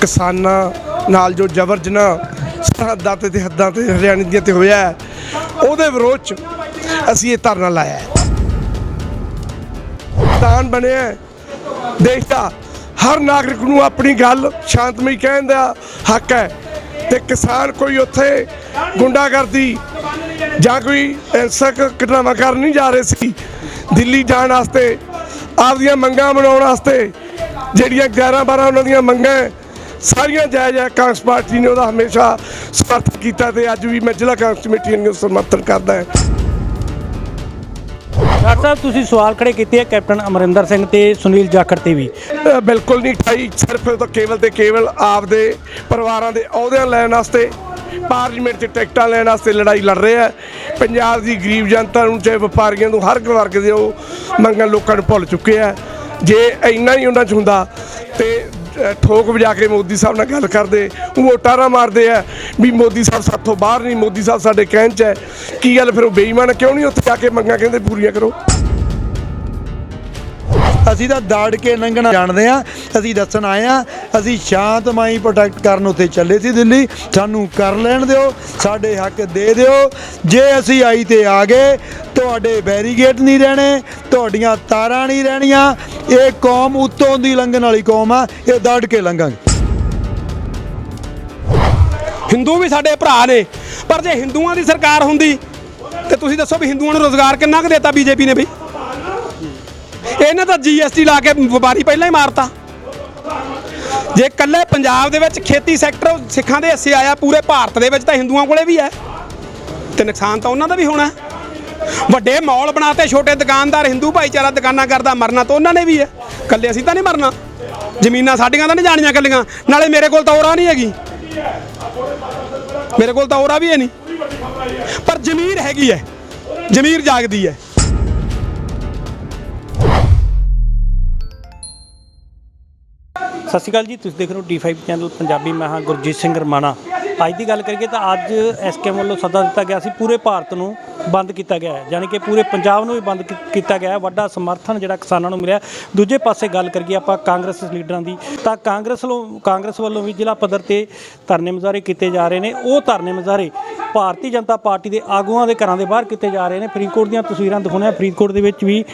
ਕਿਸਾਨਾਂ ਨਾਲ ਜੋ ਜਬਰ ਜਨਾਹ ਸਰਹੱਦਾਂ ਤੇ ਤੇ ਹੱਦਾਂ ਤੇ ਹਰਿਆਣੇ ਦੀਆਂ ਤੇ ਹੋਇਆ ਹੈ, ਉਹਦੇ ਵਿਰੋਧ ਚ ਅਸੀਂ ਇਹ ਧਰਨਾ ਲਾਇਆ ਹੈ ਦਾਨ ਬਣਿਆ ਹੈ। ਦੇਸ਼ ਦਾ ਹਰ ਨਾਗਰਿਕ ਨੂੰ ਆਪਣੀ ਗੱਲ ਸ਼ਾਂਤਮਈ ਕਹਿਣ ਦਾ ਹੱਕ ਹੈ ਤੇ ਕਿਸਾਨ ਕੋਈ ਉੱਥੇ ਗੁੰਡਾਗਰਦੀ ਜਾਂ ਕੋਈ ਹਿੰਸਕ ਘਟਨਾਵਾਂ ਕਰਨ ਨਹੀਂ ਜਾ ਰਹੇ ਸੀ ਦਿੱਲੀ ਜਾਣ ਵਾਸਤੇ ਆਪਦੀਆਂ ਮੰਗਾਂ ਬਣਾਉਣ ਵਾਸਤੇ ਜਿਹੜੀਆਂ 11 12 ਉਹਨਾਂ ਦੀਆਂ ਮੰਗਾਂ ਹੈ, ਸਾਰੀਆਂ ਜਾਇਜ਼ ਹੈ ਕਾਂਗਰਸ ਪਾਰਟੀ ਨੇ ਉਹਦਾ ਹਮੇਸ਼ਾ ਸਮਰਥਨ ਕੀਤਾ ਤੇ ਅੱਜ ਵੀ ਮੈਂ ਜ਼ਿਲ੍ਹਾ ਕਾਂਗਰਸ ਕਮੇਟੀ ਨੂੰ ਸਮਰਥਨ ਕਰਦਾ ਹਾਂ। ਡਾਕਟਰ ਸਾਹਿਬ ਤੁਸੀਂ ਸਵਾਲ ਖੜੇ ਕੀਤੇ ਆ ਕੈਪਟਨ ਅਮਰਿੰਦਰ ਸਿੰਘ ਤੇ ਸੁਨੀਲ ਜਾਖੜ ਤੇ ਵੀ। ਬਿਲਕੁਲ ਨਹੀਂ ਠਾਈ ਸਿਰਫ ਤਾਂ ਕੇਵਲ ਤੇ ਕੇਵਲ ਆਪਦੇ ਪਰਿਵਾਰਾਂ ਦੇ ਅਹੁਦਿਆਂ ਲੈਣ ਵਾਸਤੇ ਪਾਰਲੀਮੈਂਟ 'ਚ ਟਿਕਟਾਂ ਲੈਣ ਵਾਸਤੇ ਲੜਾਈ ਲੜ ਰਹੇ ਆ। ਪੰਜਾਬ ਦੀ ਗਰੀਬ ਜਨਤਾ ਨੂੰ ਚਾਹੇ ਵਪਾਰੀਆਂ ਨੂੰ ਹਰ ਵਰਗ ਦੇ ਉਹ ਮੰਗਾਂ ਲੋਕਾਂ ਨੂੰ ਭੁੱਲ ਚੁੱਕੇ ਆ। ਜੇ ਇੰਨਾ ਹੀ ਉਹਨਾਂ 'ਚ ਹੁੰਦਾ ਤੇ ਠੋਕ ਵਜਾ ਕੇ ਮੋਦੀ ਸਾਹਿਬ ਨਾਲ ਗੱਲ ਕਰਦੇ ਉਹ ਵੋਟਾਂ ਮਾਰਦੇ ਆ। ਵੀ ਮੋਦੀ ਸਾਹਿਬ ਸਾਥੋਂ ਬਾਹਰ ਨਹੀਂ, ਮੋਦੀ ਸਾਹਿਬ ਸਾਡੇ ਕਹਿਣ 'ਚ ਹੈ। ਕੀ ਗੱਲ, ਫਿਰ ਉਹ ਬੇਈਮਾਨ ਕਿਉਂ ਨਹੀਂ ਉੱਥੇ ਜਾ ਕੇ ਮੰਗਾਂ ਕਹਿੰਦੇ ਪੂਰੀਆਂ ਕਰੋ? ਅਸੀਂ ਤਾਂ ਦਾੜ ਕੇ ਲੰਘਣਾ ਜਾਣਦੇ ਆ ਅਸੀਂ ਦੱਸਣ ਆਏ ਆ ਅਸੀਂ ਸ਼ਾਂਤਮਈ ਪ੍ਰੋਟੈਕਟ ਕਰਨ ਉੱਤੇ ਚੱਲੇ ਸੀ ਦਿੱਲੀ। ਸਾਨੂੰ ਕਰ ਲੈਣ ਦਿਓ, ਸਾਡੇ ਹੱਕ ਦੇ ਦਿਓ। ਜੇ ਅਸੀਂ ਆਈ ਤੇ ਆ ਗਏ ਤੁਹਾਡੇ ਬੈਰੀਗੇਟ ਨਹੀਂ ਰਹਿਣੇ, ਤੁਹਾਡੀਆਂ ਤਾਰਾਂ ਨਹੀਂ ਰਹਿਣੀਆਂ। ਇਹ ਕੌਮ ਉੱਤੋਂ ਦੀ ਲੰਘਣ ਵਾਲੀ ਕੌਮ ਆ, ਇਹ ਦੜ ਕੇ ਲੰਘਾਂਗੇ। ਹਿੰਦੂ ਵੀ ਸਾਡੇ ਭਰਾ ਨੇ, ਪਰ ਜੇ ਹਿੰਦੂਆਂ ਦੀ ਸਰਕਾਰ ਹੁੰਦੀ, ਤੇ ਤੁਸੀਂ ਦੱਸੋ ਵੀ ਹਿੰਦੂਆਂ ਨੂੰ ਰੋਜ਼ਗਾਰ ਕਿੰਨਾ ਕੁ ਦਿੱਤਾ ਬੀਜੇਪੀ ਨੇ ਬਈ ਇਹਨਾਂ ਤਾਂ ਜੀਐਸਟੀ ਲਾ ਕੇ ਵਪਾਰੀ ਪਹਿਲਾਂ ਹੀ ਮਾਰਤਾ। ਜੇ ਕੱਲੇ ਪੰਜਾਬ ਦੇ ਵਿੱਚ ਖੇਤੀ ਸੈਕਟਰ ਸਿੱਖਾਂ ਦੇ ਹਿੱਸੇ ਆਇਆ, ਪੂਰੇ ਭਾਰਤ ਦੇ ਵਿੱਚ ਤਾਂ ਹਿੰਦੂਆਂ ਕੋਲੇ ਵੀ ਹੈ। ਤੇ ਨੁਕਸਾਨ ਤਾਂ ਉਹਨਾਂ ਦਾ ਵੀ ਹੋਣਾ। ਵੱਡੇ ਮਾਲ ਬਣਾਤੇ, ਛੋਟੇ ਦੁਕਾਨਦਾਰ, ਹਿੰਦੂ ਭਾਈਚਾਰਾ ਦੁਕਾਨਾਂ ਕਰਦਾ, ਮਰਨਾ ਤਾਂ ਉਹਨਾਂ ਨੇ ਵੀ ਹੈ। ਕੱਲੇ ਅਸੀਂ ਤਾਂ ਨਹੀਂ ਮਰਨਾ। ਜ਼ਮੀਨਾਂ ਸਾਡੀਆਂ ਤਾਂ ਨਹੀਂ ਜਾਣੀਆਂ ਕੱਲੀਆਂ ਨਾਲੇ ਮੇਰੇ ਕੋਲ ਤਾਂ ਔਰਾ ਨਹੀਂ ਹੈਗੀ। ਮੇਰੇ ਕੋਲ ਤਾਂ ਔਰਾ ਵੀ ਹੈ ਨਹੀਂ। ਪਰ ਜ਼ਮੀਰ ਹੈਗੀ ਹੈ। ਜ਼ਮੀਰ ਜਾਗਦੀ ਹੈ। ਸਤਿ ਸ਼੍ਰੀ ਅਕਾਲ ਜੀ, ਤੁਸੀਂ ਦੇਖ ਰਹੇ ਹੋ D5 ਚੈਨਲ ਪੰਜਾਬੀ, ਮੈਂ ਹਾਂ ਗੁਰਜੀਤ ਸਿੰਘ ਰਮਾਣਾ। ਅੱਜ ਦੀ ਗੱਲ ਕਰੀਏ ਤਾਂ ਅੱਜ ਐਸਕੇ ਵੱਲੋਂ ਸੱਦਾ ਦਿੱਤਾ ਗਿਆ ਸੀ ਪੂਰੇ ਭਾਰਤ ਨੂੰ ਬੰਦ ਕੀਤਾ ਗਿਆ ਹੈ। ਯਾਨੀ ਕਿ ਪੂਰੇ ਪੰਜਾਬ ਨੂੰ ਵੀ ਬੰਦ ਕੀ- ਕੀਤਾ ਗਿਆ ਹੈ। ਵੱਡਾ ਸਮਰਥਨ ਜਿਹੜਾ ਕਿਸਾਨਾਂ ਨੂੰ ਮਿਲਿਆ ਦੂਜੇ ਪਾਸੇ ਗੱਲ ਕਰੀਏ ਆਪਾਂ ਕਾਂਗਰਸ ਲੀਡਰਾਂ ਦੀ, ਤਾਂ ਕਾਂਗਰਸ ਵੱਲੋਂ ਕਾਂਗਰਸ ਵੱਲੋਂ ਵੀ ਜ਼ਿਲ੍ਹਾ ਪੱਧਰ ਤੇ ਧਰਨੇ ਮੁਜ਼ਾਹਰੇ ਕੀਤੇ ਜਾ ਰਹੇ ਨੇ। ਉਹ ਧਰਨੇ ਮੁਜ਼ਾਹਰੇ ਭਾਰਤੀ ਜਨਤਾ ਪਾਰਟੀ ਦੇ ਆਗੂਆਂ ਦੇ ਘਰਾਂ ਦੇ ਬਾਹਰ ਕੀਤੇ ਜਾ ਰਹੇ ਨੇ। ਫਰੀਦਕੋਟ ਦੀਆਂ ਤਸਵੀਰਾਂ ਦਿਖਾਉਂਦੇ ਆ ਫਰੀਦਕੋਟ ਦੇ ਵਿੱਚ ਵੀ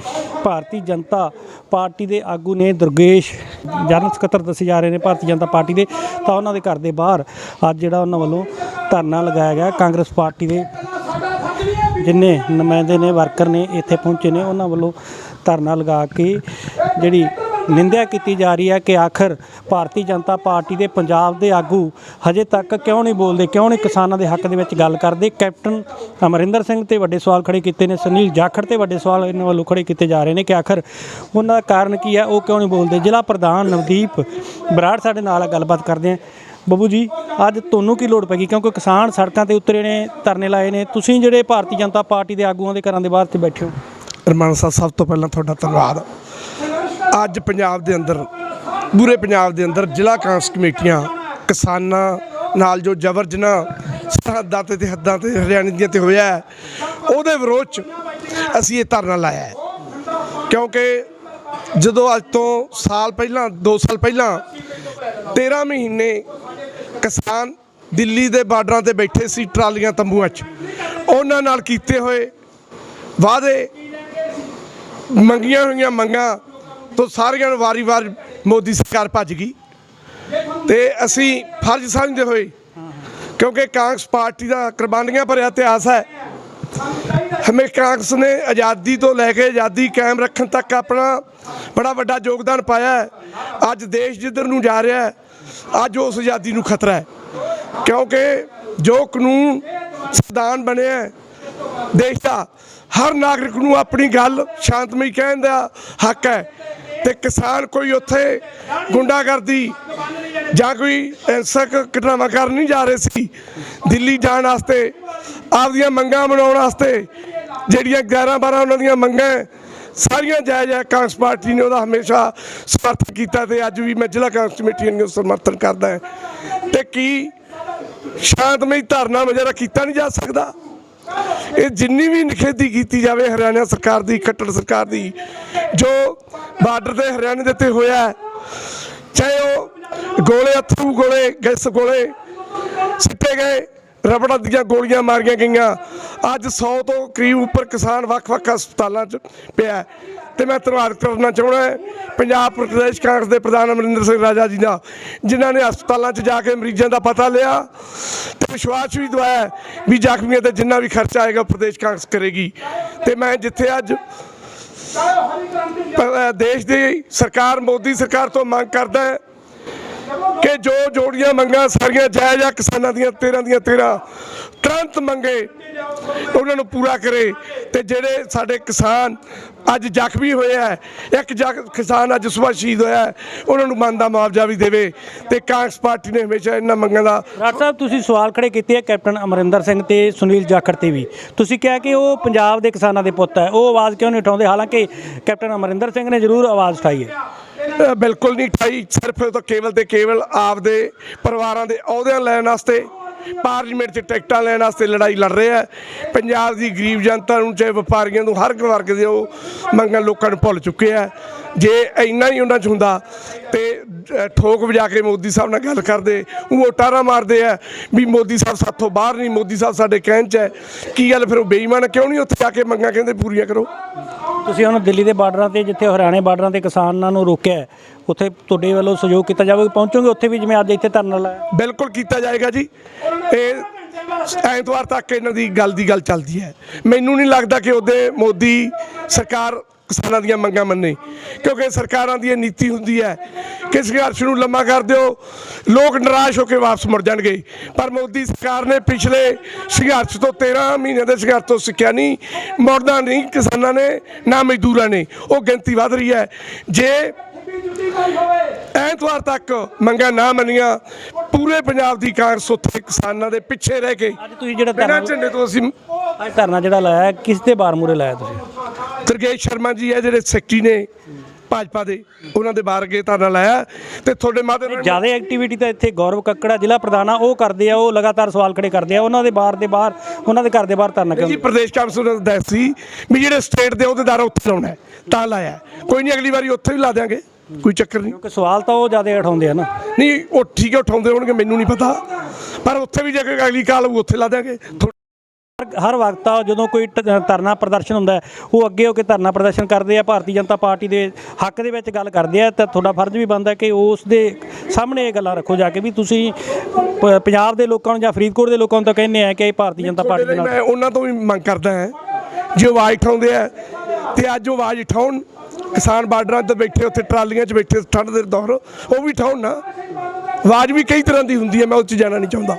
ਭਾਰਤੀ ਜਨਤਾ ਪਾਰਟੀ ਦੇ ਆਗੂ ਨੇ ਦੁਰਗੇਸ਼ ਜਨਰਲ ਸਕੱਤਰ ਦੱਸੇ ਜਾ ਰਹੇ ਨੇ ਭਾਰਤੀ ਜਨਤਾ ਪਾਰਟੀ ਦੇ। ਤਾਂ ਉਹਨਾਂ ਦੇ ਘਰ ਦੇ ਬਾਹਰ ਅੱਜ ਜਿਹੜਾ ਉਹਨਾਂ ਵੱਲੋਂ ਧਰਨਾ ਲਗਾਇਆ ਗਿਆ ਕਾਂਗਰਸ ਪਾਰਟੀ ਦੇ ਜਿੰਨੇ ਨੁਮਾਇੰਦੇ ਨੇ, ਵਰਕਰ ਨੇ, ਇੱਥੇ ਪਹੁੰਚੇ ਨੇ, ਉਹਨਾਂ ਵੱਲੋਂ ਧਰਨਾ ਲਗਾ ਕੇ ਜਿਹੜੀ ਨਿੰਦਿਆ ਕੀਤੀ ਜਾ ਰਹੀ ਹੈ ਕਿ ਆਖਰ ਭਾਰਤੀ ਜਨਤਾ ਪਾਰਟੀ ਦੇ ਪੰਜਾਬ ਦੇ ਆਗੂ ਹਜੇ ਤੱਕ ਕਿਉਂ ਨਹੀਂ ਬੋਲਦੇ, ਕਿਉਂ ਨਹੀਂ ਕਿਸਾਨਾਂ ਦੇ ਹੱਕ ਦੇ ਵਿੱਚ ਗੱਲ ਕਰਦੇ? ਕੈਪਟਨ ਅਮਰਿੰਦਰ ਸਿੰਘ ਤੇ ਵੱਡੇ ਸਵਾਲ ਖੜੇ ਕੀਤੇ ਨੇ, ਸੁਨੀਲ ਜਾਖੜ ਤੇ ਵੱਡੇ ਸਵਾਲ ਇਹਨਾਂ ਵੱਲੋਂ ਖੜੇ ਕੀਤੇ ਜਾ ਰਹੇ ਨੇ ਕਿ ਆਖਰ ਉਹਨਾਂ ਦਾ ਕਾਰਨ ਕੀ ਹੈ, ਉਹ ਕਿਉਂ ਨਹੀਂ ਬੋਲਦੇ? ਜ਼ਿਲ੍ਹਾ ਪ੍ਰਧਾਨ ਨਵਦੀਪ ਬਰਾੜ ਸਾਡੇ ਨਾਲ ਗੱਲਬਾਤ ਕਰਦੇ ਆ ਬੱਬੂ ਜੀ ਅੱਜ ਤੁਹਾਨੂੰ ਕੀ ਲੋੜ ਪੈਗੀ? ਕਿਉਂਕਿ ਕਿਸਾਨ ਸੜਕਾਂ ਤੇ ਉਤਰੇ ਨੇ ਧਰਨੇ ਲਾਏ ਨੇ। ਤੁਸੀਂ ਜਿਹੜੇ ਭਾਰਤੀ ਜਨਤਾ ਪਾਰਟੀ ਦੇ ਆਗੂਆਂ ਦੇ ਘਰਾਂ ਦੇ ਬਾਹਰ ਤੇ ਬੈਠੇ ਹੋ। ਰਮਾਨ ਸਾਹਿਬ ਸਭ ਤੋਂ ਪਹਿਲਾਂ ਤੁਹਾਡਾ ਧੰਨਵਾਦ। ਅੱਜ ਪੰਜਾਬ ਦੇ ਅੰਦਰ ਪੂਰੇ ਪੰਜਾਬ ਦੇ ਅੰਦਰ ਜ਼ਿਲ੍ਹਾ ਕਾਂਗਰਸ ਕਮੇਟੀਆਂ ਕਿਸਾਨਾਂ ਨਾਲ ਜੋ ਜਬਰ ਜਨਾਹ ਸਰਹੱਦਾਂ ਤੇ ਹੱਦਾਂ ਤੇ ਹਰਿਆਣੇ ਦੀਆਂ ਤੇ ਹੋਇਆ ਹੈ, ਉਹਦੇ ਵਿਰੋਧ ਚ ਅਸੀਂ ਇਹ ਧਰਨਾ ਲਾਇਆ ਹੈ। ਕਿਉਂਕਿ ਜਦੋਂ ਅੱਜ ਤੋਂ ਸਾਲ ਪਹਿਲਾਂ 2 ਸਾਲ ਪਹਿਲਾਂ 13 ਮਹੀਨੇ ਕਿਸਾਨ ਦਿੱਲੀ ਦੇ ਬਾਰਡਰਾਂ ਤੇ ਬੈਠੇ ਸੀ ਟਰਾਲੀਆਂ ਤੰਬੂਆਂ 'ਚ। ਉਹਨਾਂ ਨਾਲ ਕੀਤੇ ਹੋਏ ਵਾਅਦੇ, ਮੰਗੀਆਂ ਹੋਈਆਂ ਮੰਗਾਂ ਤੋਂ ਸਾਰੀਆਂ ਨੂੰ ਵਾਰੀ-ਵਾਰ ਮੋਦੀ ਸਰਕਾਰ ਭੱਜ ਗਈ। ਤੇ ਅਸੀਂ ਫਰਜ਼ ਸਮਝਦੇ ਹੋਏ, ਕਿਉਂਕਿ ਕਾਂਗਰਸ ਪਾਰਟੀ ਦਾ ਕੁਰਬਾਨੀਆਂ ਭਰਿਆ ਇਤਿਹਾਸ ਹੈ ਹਮੇ ਕਾਂਗਰਸ ਨੇ ਆਜ਼ਾਦੀ ਤੋਂ ਲੈ ਕੇ ਆਜ਼ਾਦੀ ਕਾਇਮ ਰੱਖਣ ਤੱਕ ਆਪਣਾ ਬੜਾ ਵੱਡਾ ਯੋਗਦਾਨ ਪਾਇਆ ਹੈ। ਅੱਜ ਦੇਸ਼ ਜਿੱਧਰ ਨੂੰ ਜਾ ਰਿਹਾ ਹੈ ਅੱਜ ਉਸ ਆਜ਼ਾਦੀ ਨੂੰ ਖਤਰਾ ਹੈ। ਕਿਉਂਕਿ ਜੋ ਕਾਨੂੰਨ ਸੰਵਿਧਾਨ ਬਣਿਆ ਹੈ, ਦੇਸ਼ ਦਾ ਹਰ ਨਾਗਰਿਕ ਨੂੰ ਆਪਣੀ ਗੱਲ ਸ਼ਾਂਤਮਈ ਕਹਿਣ ਦਾ ਹੱਕ ਹੈ ਤੇ ਕਿਸਾਨ ਕੋਈ ਉੱਥੇ ਗੁੰਡਾਗਰਦੀ ਜਾਂ ਕੋਈ ਹਿੰਸਕ ਘਟਨਾਵਾਂ ਕਰਨ ਨਹੀਂ ਜਾ ਰਹੇ ਸੀ ਦਿੱਲੀ ਜਾਣ ਵਾਸਤੇ ਆਪਦੀਆਂ ਮੰਗਾਂ ਬਣਾਉਣ ਵਾਸਤੇ ਜਿਹੜੀਆਂ 11 12 ਉਹਨਾਂ ਦੀਆਂ ਮੰਗਾਂ ਸਾਰੀਆਂ ਜਾਇਜ਼ ਹੈ। ਕਾਂਗਰਸ ਪਾਰਟੀ ਨੇ ਉਹਦਾ ਹਮੇਸ਼ਾ ਸਮਰਥਨ ਕੀਤਾ ਤੇ ਅੱਜ ਵੀ ਮੈਂ ਜ਼ਿਲ੍ਹਾ ਕਾਂਗਰਸ ਕਮੇਟੀ ਨੂੰ ਸਮਰਥਨ ਕਰਦਾ ਹਾਂ। ਤੇ ਕੀ ਸ਼ਾਂਤਮਈ ਧਰਨਾ ਮੁਜ਼ਾਹਰਾ ਕੀਤਾ ਨਹੀਂ ਜਾ ਸਕਦਾ? ਇਹ ਜਿੰਨੀ ਵੀ ਨਿਖੇਧੀ ਕੀਤੀ ਜਾਵੇ ਹਰਿਆਣਾ ਸਰਕਾਰ ਦੀ ਕੱਟੜ ਸਰਕਾਰ ਦੀ, ਜੋ ਬਾਰਡਰ ਤੇ ਹਰਿਆਣੇ ਦੇ ਉੱਤੇ ਹੋਇਆ ਚਾਹੇ ਉਹ ਗੋਲੇ ਅਥਰੂ ਗੋਲੇ, ਗੈਸ ਗੋਲੇ ਸਿੱਟੇ ਗਏ ਰਬੜਾਂ ਦੀਆਂ ਗੋਲੀਆਂ ਮਾਰੀਆਂ ਗਈਆਂ ਅੱਜ 100 ਤੋਂ ਕਰੀਬ ਉੱਪਰ ਕਿਸਾਨ ਵੱਖ-ਵੱਖ ਹਸਪਤਾਲਾਂ 'ਚ ਪਿਆ ਹੈ। ਤੇ ਮੈਂ ਧੰਨਵਾਦ ਕਰਨਾ ਚਾਹੁੰਦਾ ਪੰਜਾਬ ਪ੍ਰਦੇਸ਼ ਕਾਂਗਰਸ ਦੇ ਪ੍ਰਧਾਨ ਅਮਰਿੰਦਰ ਸਿੰਘ ਰਾਜਾ ਜੀ ਦਾ, ਜਿਨ੍ਹਾਂ ਨੇ ਹਸਪਤਾਲਾਂ 'ਚ ਜਾ ਕੇ ਮਰੀਜ਼ਾਂ ਦਾ ਪਤਾ ਲਿਆ ਤੇ ਵਿਸ਼ਵਾਸ ਵੀ ਦਵਾਇਆ ਵੀ ਜ਼ਖਮੀਆਂ ਤੇ ਜਿੰਨਾ ਵੀ ਖਰਚਾ ਆਏਗਾ ਪ੍ਰਦੇਸ਼ ਕਾਂਗਰਸ ਕਰੇਗੀ ਤੇ ਮੈਂ ਜਿੱਥੇ ਅੱਜ ਦੇਸ਼ ਦੀ ਸਰਕਾਰ, ਮੋਦੀ ਸਰਕਾਰ ਤੋਂ ਮੰਗ ਕਰਦਾ ਹੈ ਕਿ ਜੋ ਜੋੜੀਆਂ ਮੰਗਾਂ ਸਾਰੀਆਂ ਜਾਇਜ਼ ਆ ਕਿਸਾਨਾਂ ਦੀਆਂ 13 ਦੀਆਂ 13 ਤੁਰੰਤ ਮੰਗੇ ਉਹਨਾਂ ਨੂੰ ਪੂਰਾ ਕਰੇ। ਤੇ ਜਿਹੜੇ ਸਾਡੇ ਕਿਸਾਨ ਅੱਜ ਜ਼ਖਮੀ ਹੋਏ ਆ ਇੱਕ ਕਿਸਾਨ ਅੱਜ ਸਵੇਰ ਸ਼ਹੀਦ ਹੋਇਆ ਉਹਨਾਂ ਨੂੰ ਮਨ ਦਾ ਮੁਆਵਜ਼ਾ ਵੀ ਦੇਵੇ। ਤੇ ਕਾਂਗਰਸ ਪਾਰਟੀ ਨੇ ਹਮੇਸ਼ਾ ਇਹਨਾਂ ਮੰਗਾਂ ਦਾ ਰਾਜ ਸਾਹਿਬ ਤੁਸੀਂ ਸਵਾਲ ਖੜੇ ਕੀਤੇ ਆ ਕੈਪਟਨ ਅਮਰਿੰਦਰ ਸਿੰਘ ਤੇ ਸੁਨੀਲ ਜਾਖੜ ਤੇ ਵੀ। ਤੁਸੀਂ ਕਿਹਾ ਕਿ ਉਹ ਪੰਜਾਬ ਦੇ ਕਿਸਾਨਾਂ ਦੇ ਪੁੱਤ ਹੈ ਉਹ ਆਵਾਜ਼ ਕਿਉਂ ਨਹੀਂ ਉਠਾਉਂਦੇ? ਹਾਲਾਂਕਿ ਕੈਪਟਨ ਅਮਰਿੰਦਰ ਸਿੰਘ ਨੇ ਜ਼ਰੂਰ ਆਵਾਜ਼ ਉਠਾਈ ਹੈ। ਬਿਲਕੁਲ ਨਹੀਂ ਠਾਈ ਸਿਰਫ ਉਹ ਤਾਂ ਕੇਵਲ ਤੇ ਕੇਵਲ ਆਪਦੇ ਪਰਿਵਾਰਾਂ ਦੇ ਅਹੁਦਿਆਂ ਲੈਣ ਵਾਸਤੇ ਪਾਰਲੀਮੈਂਟ 'ਚ ਟਿਕਟਾਂ ਲੈਣ ਵਾਸਤੇ ਲੜਾਈ ਲੜ ਰਹੇ ਆ। ਪੰਜਾਬ ਦੀ ਗਰੀਬ ਜਨਤਾ ਨੂੰ, ਚਾਹੇ ਵਪਾਰੀਆਂ ਨੂੰ, ਹਰ ਇੱਕ ਵਰਗ ਦੇ ਉਹ ਮੰਗਾਂ ਲੋਕਾਂ ਨੂੰ ਭੁੱਲ ਚੁੱਕੇ ਆ। ਜੇ ਇੰਨਾ ਹੀ ਉਹਨਾਂ 'ਚ ਹੁੰਦਾ ਤੇ ਠੋਕ ਵਜਾ ਕੇ ਮੋਦੀ ਸਾਹਿਬ ਨਾਲ ਗੱਲ ਕਰਦੇ, ਉਹ ਟਾਰਾ ਮਾਰਦੇ ਆ ਵੀ ਮੋਦੀ ਸਾਹਿਬ ਸਾਥੋਂ ਬਾਹਰ ਨਹੀਂ, ਮੋਦੀ ਸਾਹਿਬ ਸਾਡੇ ਕਹਿਣ 'ਚ ਹੈ। ਕੀ ਗੱਲ ਫਿਰ ਉਹ ਬੇਈਮਾਨ ਕਿਉਂ ਨਹੀਂ ਉੱਥੇ ਜਾ ਕੇ ਮੰਗਾਂ ਕਹਿੰਦੇ ਪੂਰੀਆਂ ਕਰੋ? ਤੁਸੀਂ ਹੁਣ ਦਿੱਲੀ ਦੇ ਬਾਰਡਰਾਂ ਤੇ, ਜਿੱਥੇ ਹਰਿਆਣੇ ਬਾਰਡਰਾਂ ਤੇ ਕਿਸਾਨਾਂ ਨੂੰ ਰੋਕਿਆ ਉੱਥੇ ਤੁਹਾਡੇ ਵੱਲੋਂ ਸਹਿਯੋਗ ਕੀਤਾ ਜਾਵੇਗਾ? ਪਹੁੰਚੋਗੇ ਉੱਥੇ ਵੀ ਜਿਵੇਂ ਅੱਜ ਇੱਥੇ ਧਰਨਾ ਲਾਇਆ? ਬਿਲਕੁਲ ਕੀਤਾ ਜਾਏਗਾ ਜੀ। ਇਹ ਐਤਵਾਰ ਤੱਕ ਇਹਨਾਂ ਦੀ ਗੱਲ ਦੀ ਗੱਲ ਚੱਲਦੀ ਹੈ। ਮੈਨੂੰ ਨਹੀਂ ਲੱਗਦਾ ਕਿ ਉਹਦੇ ਮੋਦੀ ਸਰਕਾਰ ਕਿਸਾਨਾਂ ਦੀਆਂ ਮੰਗਾਂ ਮੰਨੇ ਕਿਉਂਕਿ ਸਰਕਾਰਾਂ ਦੀ ਇਹ ਨੀਤੀ ਹੁੰਦੀ ਹੈ ਕਿ ਸੰਘਰਸ਼ ਨੂੰ ਲੰਮਾ ਕਰ ਦਿਓ ਲੋਕ ਨਿਰਾਸ਼ ਹੋ ਕੇ ਵਾਪਸ ਮੁੜ ਜਾਣਗੇ। ਪਰ ਮੋਦੀ ਸਰਕਾਰ ਨੇ ਪਿਛਲੇ ਸੰਘਰਸ਼ ਤੋਂ 13 ਮਹੀਨਿਆਂ ਦੇ ਸੰਘਰਸ਼ ਤੋਂ ਸਿੱਖਿਆ ਨਹੀਂ ਮੁੜਦਾ ਨਹੀਂ ਕਿਸਾਨਾਂ ਨੇ ਨਾ ਮਜ਼ਦੂਰਾਂ ਨੇ। ਉਹ ਗਿਣਤੀ ਵਧ ਰਹੀ ਹੈ। ਜੇ ਐਤਵਾਰ ਤੱਕ ਮੰਗਾਂ ਨਾ ਮੰਨੀਆਂ ਪੂਰੇ ਪੰਜਾਬ ਦੀ ਕਾਂਗਰਸ ਉੱਥੇ ਕਿਸਾਨਾਂ ਦੇ ਪਿੱਛੇ ਰਹਿ ਕੇ ਅੱਜ ਤੁਸੀਂ ਜਿਹੜਾ ਝੰਡੇ ਤੋਂ ਅਸੀਂ ਅੱਜ ਧਰਨਾ ਜਿਹੜਾ ਲਾਇਆ ਕਿਸ ਦੇ ਬਾਰ ਮੂਰੇ ਲਾਇਆ ਤੁਸੀਂ? ਦੁਰਗੇਸ਼ ਸ਼ਰਮਾ ਜੀ ਹੈ ਜਿਹੜੇ ਸੈਕਟਰੀ ਨੇ ਭਾਜਪਾ ਦੇ ਉਹਨਾਂ ਦੇ ਬਾਹਰ ਗਏ ਧਰਨਾ ਲਾਇਆ ਤੇ ਤੁਹਾਡੇ ਮਾਧਿਅਮ ਨਾਲ ਜ਼ਿਆਦਾ ਐਕਟੀਵਿਟੀ ਤਾਂ ਇੱਥੇ ਗੌਰਵ ਕੱਕੜਾ ਜ਼ਿਲ੍ਹਾ ਪ੍ਰਧਾਨ ਆ ਉਹ ਕਰਦੇ ਆ ਉਹ ਲਗਾਤਾਰ ਸਵਾਲ ਖੜੇ ਕਰਦੇ ਆ ਉਹਨਾਂ ਦੇ ਬਾਰ ਦੇ ਬਾਹਰ ਉਹਨਾਂ ਦੇ ਘਰ ਦੇ ਬਾਹਰ ਧਰਨਾ ਕਿਉਂ ਜੀ ਪ੍ਰਦੇਸ਼ ਕਾਂਗਰਸ ਉਹਨਾਂ ਦਾ ਦੱਸ ਸੀ ਵੀ ਜਿਹੜੇ ਸਟੇਟ ਦੇ ਅਹੁਦੇਦਾਰ ਆ ਉੱਥੇ ਲਾਉਣਾ ਹੈ, ਤਾਂ ਲਾਇਆ ਕੋਈ ਨਹੀਂ ਅਗਲੀ ਵਾਰੀ ਉੱਥੇ ਵੀ ਲਾ ਦਿਆਂਗੇ ਕੋਈ ਚੱਕਰ ਨਹੀਂ। ਕਿਉਂਕਿ ਸਵਾਲ ਤਾਂ ਉਹ ਜ਼ਿਆਦਾ ਉਠਾਉਂਦੇ ਆ ਨਾ। ਨਹੀਂ ਉਹ ਠੀਕ ਹੈ ਉਠਾਉਂਦੇ ਹੋਣਗੇ ਮੈਨੂੰ ਨਹੀਂ ਪਤਾ ਪਰ ਉੱਥੇ ਵੀ ਜੇ ਕੋਈ ਅਗਲੀ ਕਾਲ ਹੋਊ ਉੱਥੇ ਲਾ ਦਿਆਂਗੇ। ਹਰ- ਹਰ ਵਕਤ ਆ ਜਦੋਂ ਕੋਈ ਧਰਨਾ ਪ੍ਰਦਰਸ਼ਨ ਹੁੰਦਾ ਉਹ ਅੱਗੇ ਹੋ ਕੇ ਧਰਨਾ ਪ੍ਰਦਰਸ਼ਨ ਕਰਦੇ ਆ ਭਾਰਤੀ ਜਨਤਾ ਪਾਰਟੀ ਦੇ ਹੱਕ ਦੇ ਵਿੱਚ ਗੱਲ ਕਰਦੇ ਆ ਤਾਂ ਤੁਹਾਡਾ ਫਰਜ਼ ਵੀ ਬਣਦਾ ਕਿ ਉਸ ਦੇ ਸਾਹਮਣੇ ਇਹ ਗੱਲਾਂ ਰੱਖੋ ਜਾ ਕੇ ਵੀ ਤੁਸੀਂ ਪੰਜਾਬ ਦੇ ਲੋਕਾਂ ਨੂੰ ਜਾਂ ਫਰੀਦਕੋਟ ਦੇ ਲੋਕਾਂ ਨੂੰ ਤਾਂ ਕਹਿੰਦੇ ਆ ਕਿ ਇਹ ਭਾਰਤੀ ਜਨਤਾ ਪਾਰਟੀ ਦੇ ਨਾਲ ਮੈਂ ਉਹਨਾਂ ਤੋਂ ਵੀ ਮੰਗ ਕਰਦਾ ਹਾਂ ਜੇ ਆਵਾਜ਼ ਉਠਾਉਂਦੇ ਆ ਤੇ ਅੱਜ ਉਹ ਆਵਾਜ਼ ਉਠਾਉਣ ਕਿਸਾਨ ਬਾਰਡਰਾਂ ਤੇ ਬੈਠੇ ਉੱਥੇ ਟਰਾਲੀਆਂ 'ਚ ਬੈਠੇ ਠੰਡ ਦੇ ਦੌਰ ਉਹ ਵੀ ਉਠਾਉਣ ਨਾ। ਆਵਾਜ਼ ਵੀ ਕਈ ਤਰ੍ਹਾਂ ਦੀ ਹੁੰਦੀ ਹੈ ਮੈਂ ਉਹ 'ਚ ਜਾਣਾ ਨਹੀਂ ਚਾਹੁੰਦਾ।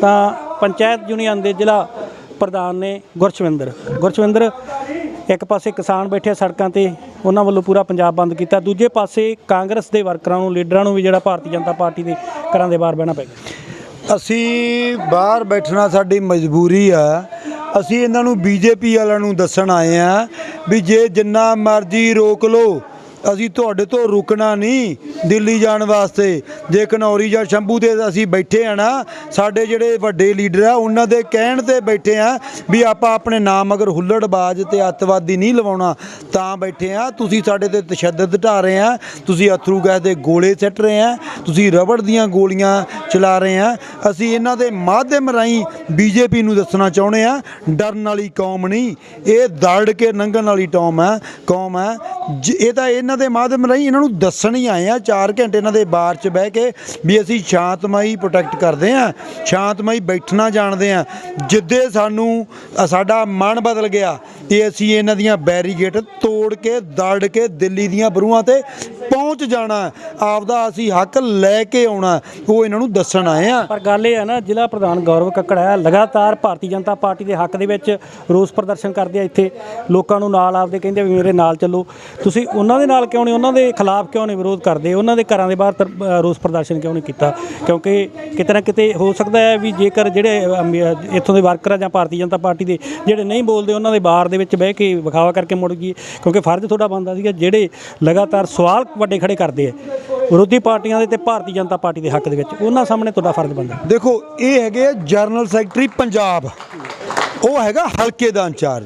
ਤਾਂ ਪੰਚਾਇਤ ਯੂਨੀਅਨ ਦੇ ਜ਼ਿਲ੍ਹਾ ਪ੍ਰਧਾਨ ਨੇ ਗੁਰਸ਼ਵਿੰਦਰ। ਗੁਰਸ਼ਵਿੰਦਰ, ਇੱਕ ਪਾਸੇ ਕਿਸਾਨ ਬੈਠੇ ਆ ਸੜਕਾਂ ਤੇ, ਉਹਨਾਂ ਵੱਲੋਂ ਪੂਰਾ ਪੰਜਾਬ ਬੰਦ ਕੀਤਾ। ਦੂਜੇ ਪਾਸੇ ਕਾਂਗਰਸ ਦੇ ਵਰਕਰਾਂ ਨੂੰ, ਲੀਡਰਾਂ ਨੂੰ ਵੀ ਜਿਹੜਾ ਭਾਰਤੀ ਜਨਤਾ ਪਾਰਟੀ ਦੇ ਘਰਾਂ ਦੇ ਬਾਹਰ ਬਹਿਣਾ ਪੈ ਗਿਆ। ਅਸੀਂ ਬਾਹਰ ਬੈਠਣਾ ਸਾਡੀ ਮਜਬੂਰੀ ਆ। ਅਸੀਂ ਇਹਨਾਂ ਨੂੰ ਬੀਜੇਪੀ ਵਾਲਿਆਂ ਨੂੰ ਦੱਸਣ ਆਏ ਆ ਵੀ ਜੇ ਜਿੰਨਾ ਮਰਜ਼ੀ ਰੋਕ ਲਓ ਅਸੀਂ ਤੁਹਾਡੇ ਤੋਂ ਰੁਕਣਾ ਨਹੀਂ, ਦਿੱਲੀ ਜਾਣ ਵਾਸਤੇ। ਜੇ ਕਨੌਰੀ ਜਾਂ ਸ਼ੰਭੂ ਦੇ ਅਸੀਂ ਬੈਠੇ ਆ ਨਾ, ਸਾਡੇ ਜਿਹੜੇ ਵੱਡੇ ਲੀਡਰ ਆ, ਉਹਨਾਂ ਦੇ ਕਹਿਣ ਤੇ ਬੈਠੇ ਆ ਵੀ ਆਪਾਂ ਆਪਣੇ ਨਾਮ ਅਗਰ ਹੁੱਲੜਬਾਜ਼ ਤੇ ਅੱਤਵਾਦੀ ਨਹੀਂ ਲਵਾਉਣਾ, ਤਾਂ ਬੈਠੇ ਆ। ਤੁਸੀਂ ਸਾਡੇ ਤੇ ਤਸ਼ੱਦਦ ਢਾ ਰਹੇ ਆ, ਤੁਸੀਂ ਅਥਰੂ ਗੈਸ ਦੇ ਗੋਲੇ ਸੱਟ ਰਹੇ ਆ, ਤੁਸੀਂ ਰਬੜ ਦੀਆਂ ਗੋਲੀਆਂ ਚਲਾ ਰਹੇ ਆ। ਅਸੀਂ ਇਹਨਾਂ ਦੇ ਮਾਧਿਅਮ ਰਾਹੀਂ ਬੀਜੇਪੀ ਨੂੰ ਦੱਸਣਾ ਚਾਹੁੰਦੇ ਆ, ਡਰਨ ਵਾਲੀ ਕੌਮ ਨਹੀਂ, ਇਹ ਦੜ ਕੇ ਲੰਘਣ ਵਾਲੀ ਟੌਮ ਹੈ ਕੌਮ ਹੈ ਜ- ਇਹ ਤਾਂ ਇਹਨਾਂ ਦੇ ਮਾਧਿਅਮ ਰਾਹੀਂ ਇਹਨਾਂ ਨੂੰ ਦੱਸਣ ਹੀ ਆਏ ਆ 4 ਘੰਟੇ ਇਹਨਾਂ ਦੇ ਬਾਰ 'ਚ ਬਹਿ ਕੇ ਵੀ ਅਸੀਂ ਸ਼ਾਂਤਮਈ ਪ੍ਰੋਟੈਕਟ ਕਰਦੇ ਆ ਸ਼ਾਂਤਮਈ ਬੈਠਣਾ ਜਾਣਦੇ ਆ ਜਿੱਦੇ ਸਾਨੂੰ ਸਾਡਾ ਮਨ ਬਦਲ ਗਿਆ ਤੇ ਅਸੀਂ ਇਹਨਾਂ ਦੀਆਂ ਬੈਰੀਗੇਟ ਤੋੜ ਕੇ, ਦੜ ਕੇ ਦਿੱਲੀ ਦੀਆਂ ਬਰੂਹਾਂ ਤੇ ਪਹੁੰਚ ਜਾਣਾ। ਆਪਦਾ ਅਸੀਂ ਹੱਕ ਲੈ ਕੇ ਆਉਣਾ, ਉਹ ਇਹਨਾਂ ਨੂੰ ਦੱਸਣ ਆਏ ਆ ਪਰ ਗੱਲ ਇਹ ਹੈ ਨਾ, ਜ਼ਿਲ੍ਹਾ ਪ੍ਰਧਾਨ ਗੌਰਵ ਕੱਕੜ ਹੈ, ਲਗਾਤਾਰ ਭਾਰਤੀ ਜਨਤਾ ਪਾਰਟੀ ਦੇ ਹੱਕ ਦੇ ਵਿੱਚ ਰੋਸ ਪ੍ਰਦਰਸ਼ਨ ਕਰਦੇ ਆ ਇੱਥੇ। ਲੋਕਾਂ ਨੂੰ ਨਾਲ ਆਪਦੇ ਕਹਿੰਦੇ ਵੀ ਮੇਰੇ ਨਾਲ ਚੱਲੋ। ਤੁਸੀਂ ਉਹਨਾਂ ਦੇ ਨਾਲ ਕਿਉਂ ਨਹੀਂ? ਉਹਨਾਂ ਦੇ ਖਿਲਾਫ ਕਿਉਂ ਨਹੀਂ ਵਿਰੋਧ ਕਰਦੇ? ਉਹਨਾਂ ਦੇ ਘਰਾਂ ਦੇ ਬਾਹਰ ਤਰ- ਅ, ਰੋਸ ਪ੍ਰਦਰਸ਼ਨ ਕਿਉਂ ਨਹੀਂ ਕੀਤਾ? ਕਿਉਂਕਿ ਕਿਤੇ ਨਾ ਕਿਤੇ ਹੋ ਸਕਦਾ ਹੈ ਵੀ ਜੇਕਰ ਜਿਹੜੇ ਅਮ, ਅ, ਇੱਥੋਂ ਦੇ ਵਰਕਰ ਆ ਜਾਂ ਭਾਰਤੀ ਜਨਤਾ ਪਾਰਟੀ ਦੇ ਜਿਹੜੇ ਨਹੀਂ ਬੋਲਦੇ ਉਹਨਾਂ ਦੇ ਬਾਹਰ ਦੇ ਵਿੱਚ ਬਹਿ ਕੇ ਵਿਖਾਵਾ ਕਰਕੇ ਮੁੜ ਗਈ। ਕਿਉਂਕਿ ਫਰਜ਼ ਤੁਹਾਡਾ ਬਣਦਾ ਸੀਗਾ ਜਿਹੜੇ ਲਗਾਤਾਰ ਸਵਾਲ ਵੱਡੇ ਖੜੇ ਕਰਦੇ ਆ ਵਿਰੋਧੀ ਪਾਰਟੀਆਂ ਦੇ ਤੇ ਭਾਰਤੀ ਜਨਤਾ ਪਾਰਟੀ ਦੇ ਹੱਕ ਦੇ ਵਿੱਚ ਉਹਨਾਂ ਸਾਹਮਣੇ ਤੁਹਾਡਾ ਫਰਜ਼ ਬਣਦਾ। ਦੇਖੋ ਇਹ ਹੈਗੇ ਆ ਜਨਰਲ ਸੈਕਟਰੀ ਪੰਜਾਬ। ਉਹ ਹੈਗਾ ਹਲਕੇ ਦਾ ਇੰਚਾਰਜ।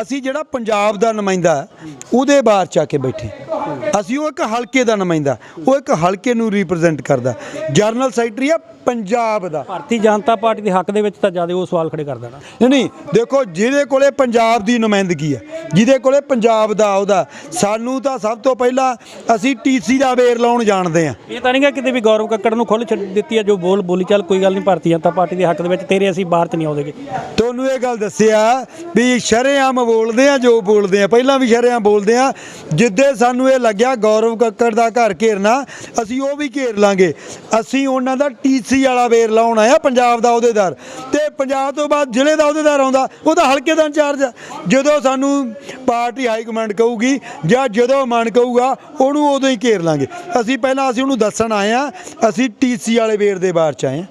ਅਸੀਂ ਜਿਹੜਾ ਪੰਜਾਬ ਦਾ ਨੁਮਾਇੰਦਾ ਉਹਦੇ ਬਾਹਰ ਚ ਆ ਕੇ ਬੈਠੇ। ਅਸੀਂ ਉਹ ਇੱਕ ਹਲਕੇ ਦਾ ਨੁਮਾਇੰਦਾ ਉਹ ਇੱਕ ਹਲਕੇ ਨੂੰ ਰਿਪਰੈਜ਼ੈਂਟ ਕਰਦਾ। ਜਨਰਲ ਸੈਕਟਰੀ ਆ ਪੰਜਾਬ ਦਾ। ਭਾਰਤੀ ਜਨਤਾ ਪਾਰਟੀ ਦੇ ਹੱਕ ਦੇ ਵਿੱਚ ਤਾਂ ਜ਼ਿਆਦਾ ਉਹ ਸਵਾਲ ਖੜੇ ਕਰਦਾ ਨਾ ਨਹੀਂ ਨਹੀਂ ਦੇਖੋ ਜਿਹਦੇ ਕੋਲੇ ਪੰਜਾਬ ਦੀ ਨੁਮਾਇੰਦਗੀ ਹੈ ਜਿਹਦੇ ਕੋਲੇ ਪੰਜਾਬ ਦਾ ਉਹਦਾ ਸਾਨੂੰ ਤਾਂ ਸਭ ਤੋਂ ਪਹਿਲਾਂ ਅਸੀਂ ਟੀਸੀ ਦਾ ਵੇਰ ਲਾਉਣ ਜਾਣਦੇ ਆ ਇਹ ਤਾਂ ਨਹੀਂ ਗਾ ਕਿਤੇ ਵੀ ਗੌਰਵ ਕੱਕੜ ਨੂੰ ਖੁੱਲ੍ਹ ਛੱਡ ਦਿੱਤੀ ਹੈ ਜੋ ਬੋਲ ਬੋਲੀ ਚੱਲ ਕੋਈ ਗੱਲ ਨਹੀਂ ਭਾਰਤੀ ਜਨਤਾ ਪਾਰਟੀ ਦੇ ਹੱਕ ਦੇ ਵਿੱਚ ਤੇਰੇ ਅਸੀਂ ਬਾਹਰ ਚ ਨਹੀਂ ਆਉਂਦੇਗੇ। ਤੁਹਾਨੂੰ ਇਹ ਗੱਲ ਦੱਸਿਆ ਵੀ ਸ਼ਰੇਆਮ ਬੋਲਦੇ ਆ ਜੋ ਬੋਲਦੇ ਆ ਪਹਿਲਾਂ ਵੀ ਸ਼ਰੇਆਮ ਬੋਲਦੇ ਆ ਜਿੱਦੇ ਸਾਨੂੰ ਇਹ ਲੱਗਿਆ ਗੌਰਵ ਕੱਕੜ ਦਾ ਘਰ ਘੇਰਨਾ, ਅਸੀਂ ਉਹ ਵੀ ਘੇਰ ਲਾਂਗੇ। ਅਸੀਂ ਉਹਨਾਂ ਦਾ ਟੀਸੀ ਵਾਲਾ ਵੇਰ ਲਾਉਣ ਆਇਆ ਪੰਜਾਬ ਦਾ ਅਹੁਦੇਦਾਰ। ਤੇ ਪੰਜਾਬ ਤੋਂ ਬਾਅਦ ਜ਼ਿਲ੍ਹੇ ਦਾ ਅਹੁਦੇਦਾਰ ਆਉਂਦਾ, ਉਹ ਤਾਂ ਹਲਕੇ ਦਾ ਇੰਚਾਰਜ ਆ। ਜਦੋਂ ਸਾਨੂੰ ਪਾਰਟੀ ਹਾਈ ਕਮਾਂਡ ਕਹੂਗੀ ਜਾਂ ਜਦੋਂ ਮਨ ਕਹੂਗਾ, ਉਹਨੂੰ ਉਦੋਂ ਹੀ ਘੇਰ ਲਾਂਗੇ। ਅਸੀਂ ਪਹਿਲਾਂ ਅਸੀਂ ਉਹਨੂੰ ਦੱਸਣ ਆਏ ਆ ਅਸੀਂ ਟੀਸੀ ਵਾਲੇ ਵੇਰ ਦੇ ਬਾਹਰ ਚ ਆਏ ਆ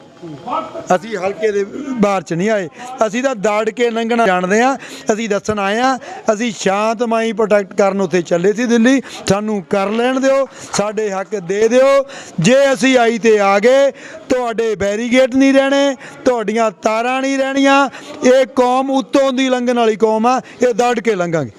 ਅਸੀਂ ਹਲਕੇ ਦੇ ਬਾਹਰ ਚ ਨਹੀਂ ਆਏ। ਅਸੀਂ ਤਾਂ ਦਾੜ ਕੇ ਲੰਘਣਾ ਜਾਣਦੇ ਆ ਅਸੀਂ ਦੱਸਣ ਆਏ ਆ ਅਸੀਂ ਸ਼ਾਂਤਮਈ ਪ੍ਰੋਟੈਕਟ ਕਰਨ ਉੱਥੇ ਚੱਲੇ ਸੀ ਦਿੱਲੀ। ਸਾਨੂੰ ਕਰ ਲੈਣ ਦਿਓ, ਸਾਡੇ ਹੱਕ ਦੇ ਦਿਓ। ਜੇ ਅਸੀਂ ਆਈ ਤੇ ਆ ਗਏ, ਤੁਹਾਡੇ ਬੈਰੀਗੇਟ ਨਹੀਂ ਰਹਿਣੇ, ਤੁਹਾਡੀਆਂ ਤਾਰਾਂ ਨਹੀਂ ਰਹਿਣੀਆਂ। ਇਹ ਕੌਮ ਉੱਤੋਂ ਦੀ ਲੰਘਣ ਵਾਲੀ ਕੌਮ ਆ, ਇਹ ਦਾੜ ਕੇ ਲੰਘਾਂਗੇ।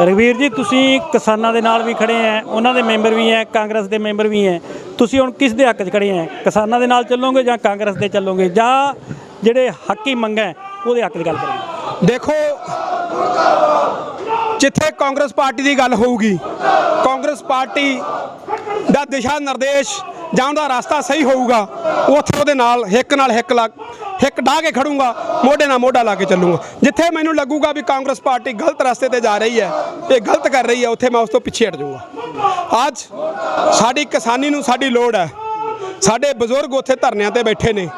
ਰਗਵੀਰ ਜੀ, ਤੁਸੀਂ ਕਿਸਾਨਾਂ ਦੇ ਨਾਲ ਵੀ ਖੜੇ ਆ, ਉਹਨਾਂ ਦੇ ਮੈਂਬਰ ਵੀ ਹੈ ਕਾਂਗਰਸ ਦੇ ਮੈਂਬਰ ਵੀ ਹੈ ਤੁਸੀਂ ਹੁਣ ਕਿਸ ਦੇ ਹੱਕ 'ਚ ਖੜੇ ਆ? ਕਿਸਾਨਾਂ ਦੇ ਨਾਲ ਚੱਲੋਗੇ ਜਾਂ ਕਾਂਗਰਸ ਦੇ ਚੱਲੋਗੇ? ਜਾਂ ਜਿਹੜੇ ਹੱਕੀ ਮੰਗਾਂ ਹੈ, ਉਹਦੇ ਹੱਕ 'ਚ ਗੱਲ ਕਰਾਂਗੇ ਦੇਖੋ ਜਿੱਥੇ ਕਾਂਗਰਸ ਪਾਰਟੀ ਦੀ ਗੱਲ ਹੋਊਗੀ, ਕਾਂਗਰਸ ਪਾਰਟੀ ਦਾ ਦਿਸ਼ਾ ਨਿਰਦੇਸ਼ ਜਾਂ ਉਹਦਾ ਰਸਤਾ ਸਹੀ ਹੋਊਗਾ, ਉੱਥੇ ਉਹਦੇ ਨਾਲ ਹਿੱਕ ਨਾਲ ਹਿੱਕ ਲਾ, ਹਿੱਕ ਢਾ ਕੇ ਖੜੂੰਗਾ, ਮੋਢੇ ਨਾਲ ਮੋਢਾ ਲਾ ਕੇ ਚੱਲੂੰਗਾ। ਜਿੱਥੇ ਮੈਨੂੰ ਲੱਗੂਗਾ ਵੀ ਕਾਂਗਰਸ ਪਾਰਟੀ ਗਲਤ ਰਸਤੇ ਤੇ ਜਾ ਰਹੀ ਹੈ, ਇਹ ਗਲਤ ਕਰ ਰਹੀ ਹੈ, ਉੱਥੇ ਮੈਂ ਉਸ ਤੋਂ ਪਿੱਛੇ ਹਟ ਜਾਊਂਗਾ। ਅੱਜ ਸਾਡੀ ਕਿਸਾਨੀ ਨੂੰ ਸਾਡੀ ਲੋੜ ਹੈ। ਸਾਡੇ ਬਜ਼ੁਰਗ ਉੱਥੇ ਧਰਨਿਆਂ ਤੇ ਬੈਠੇ ਨੇ,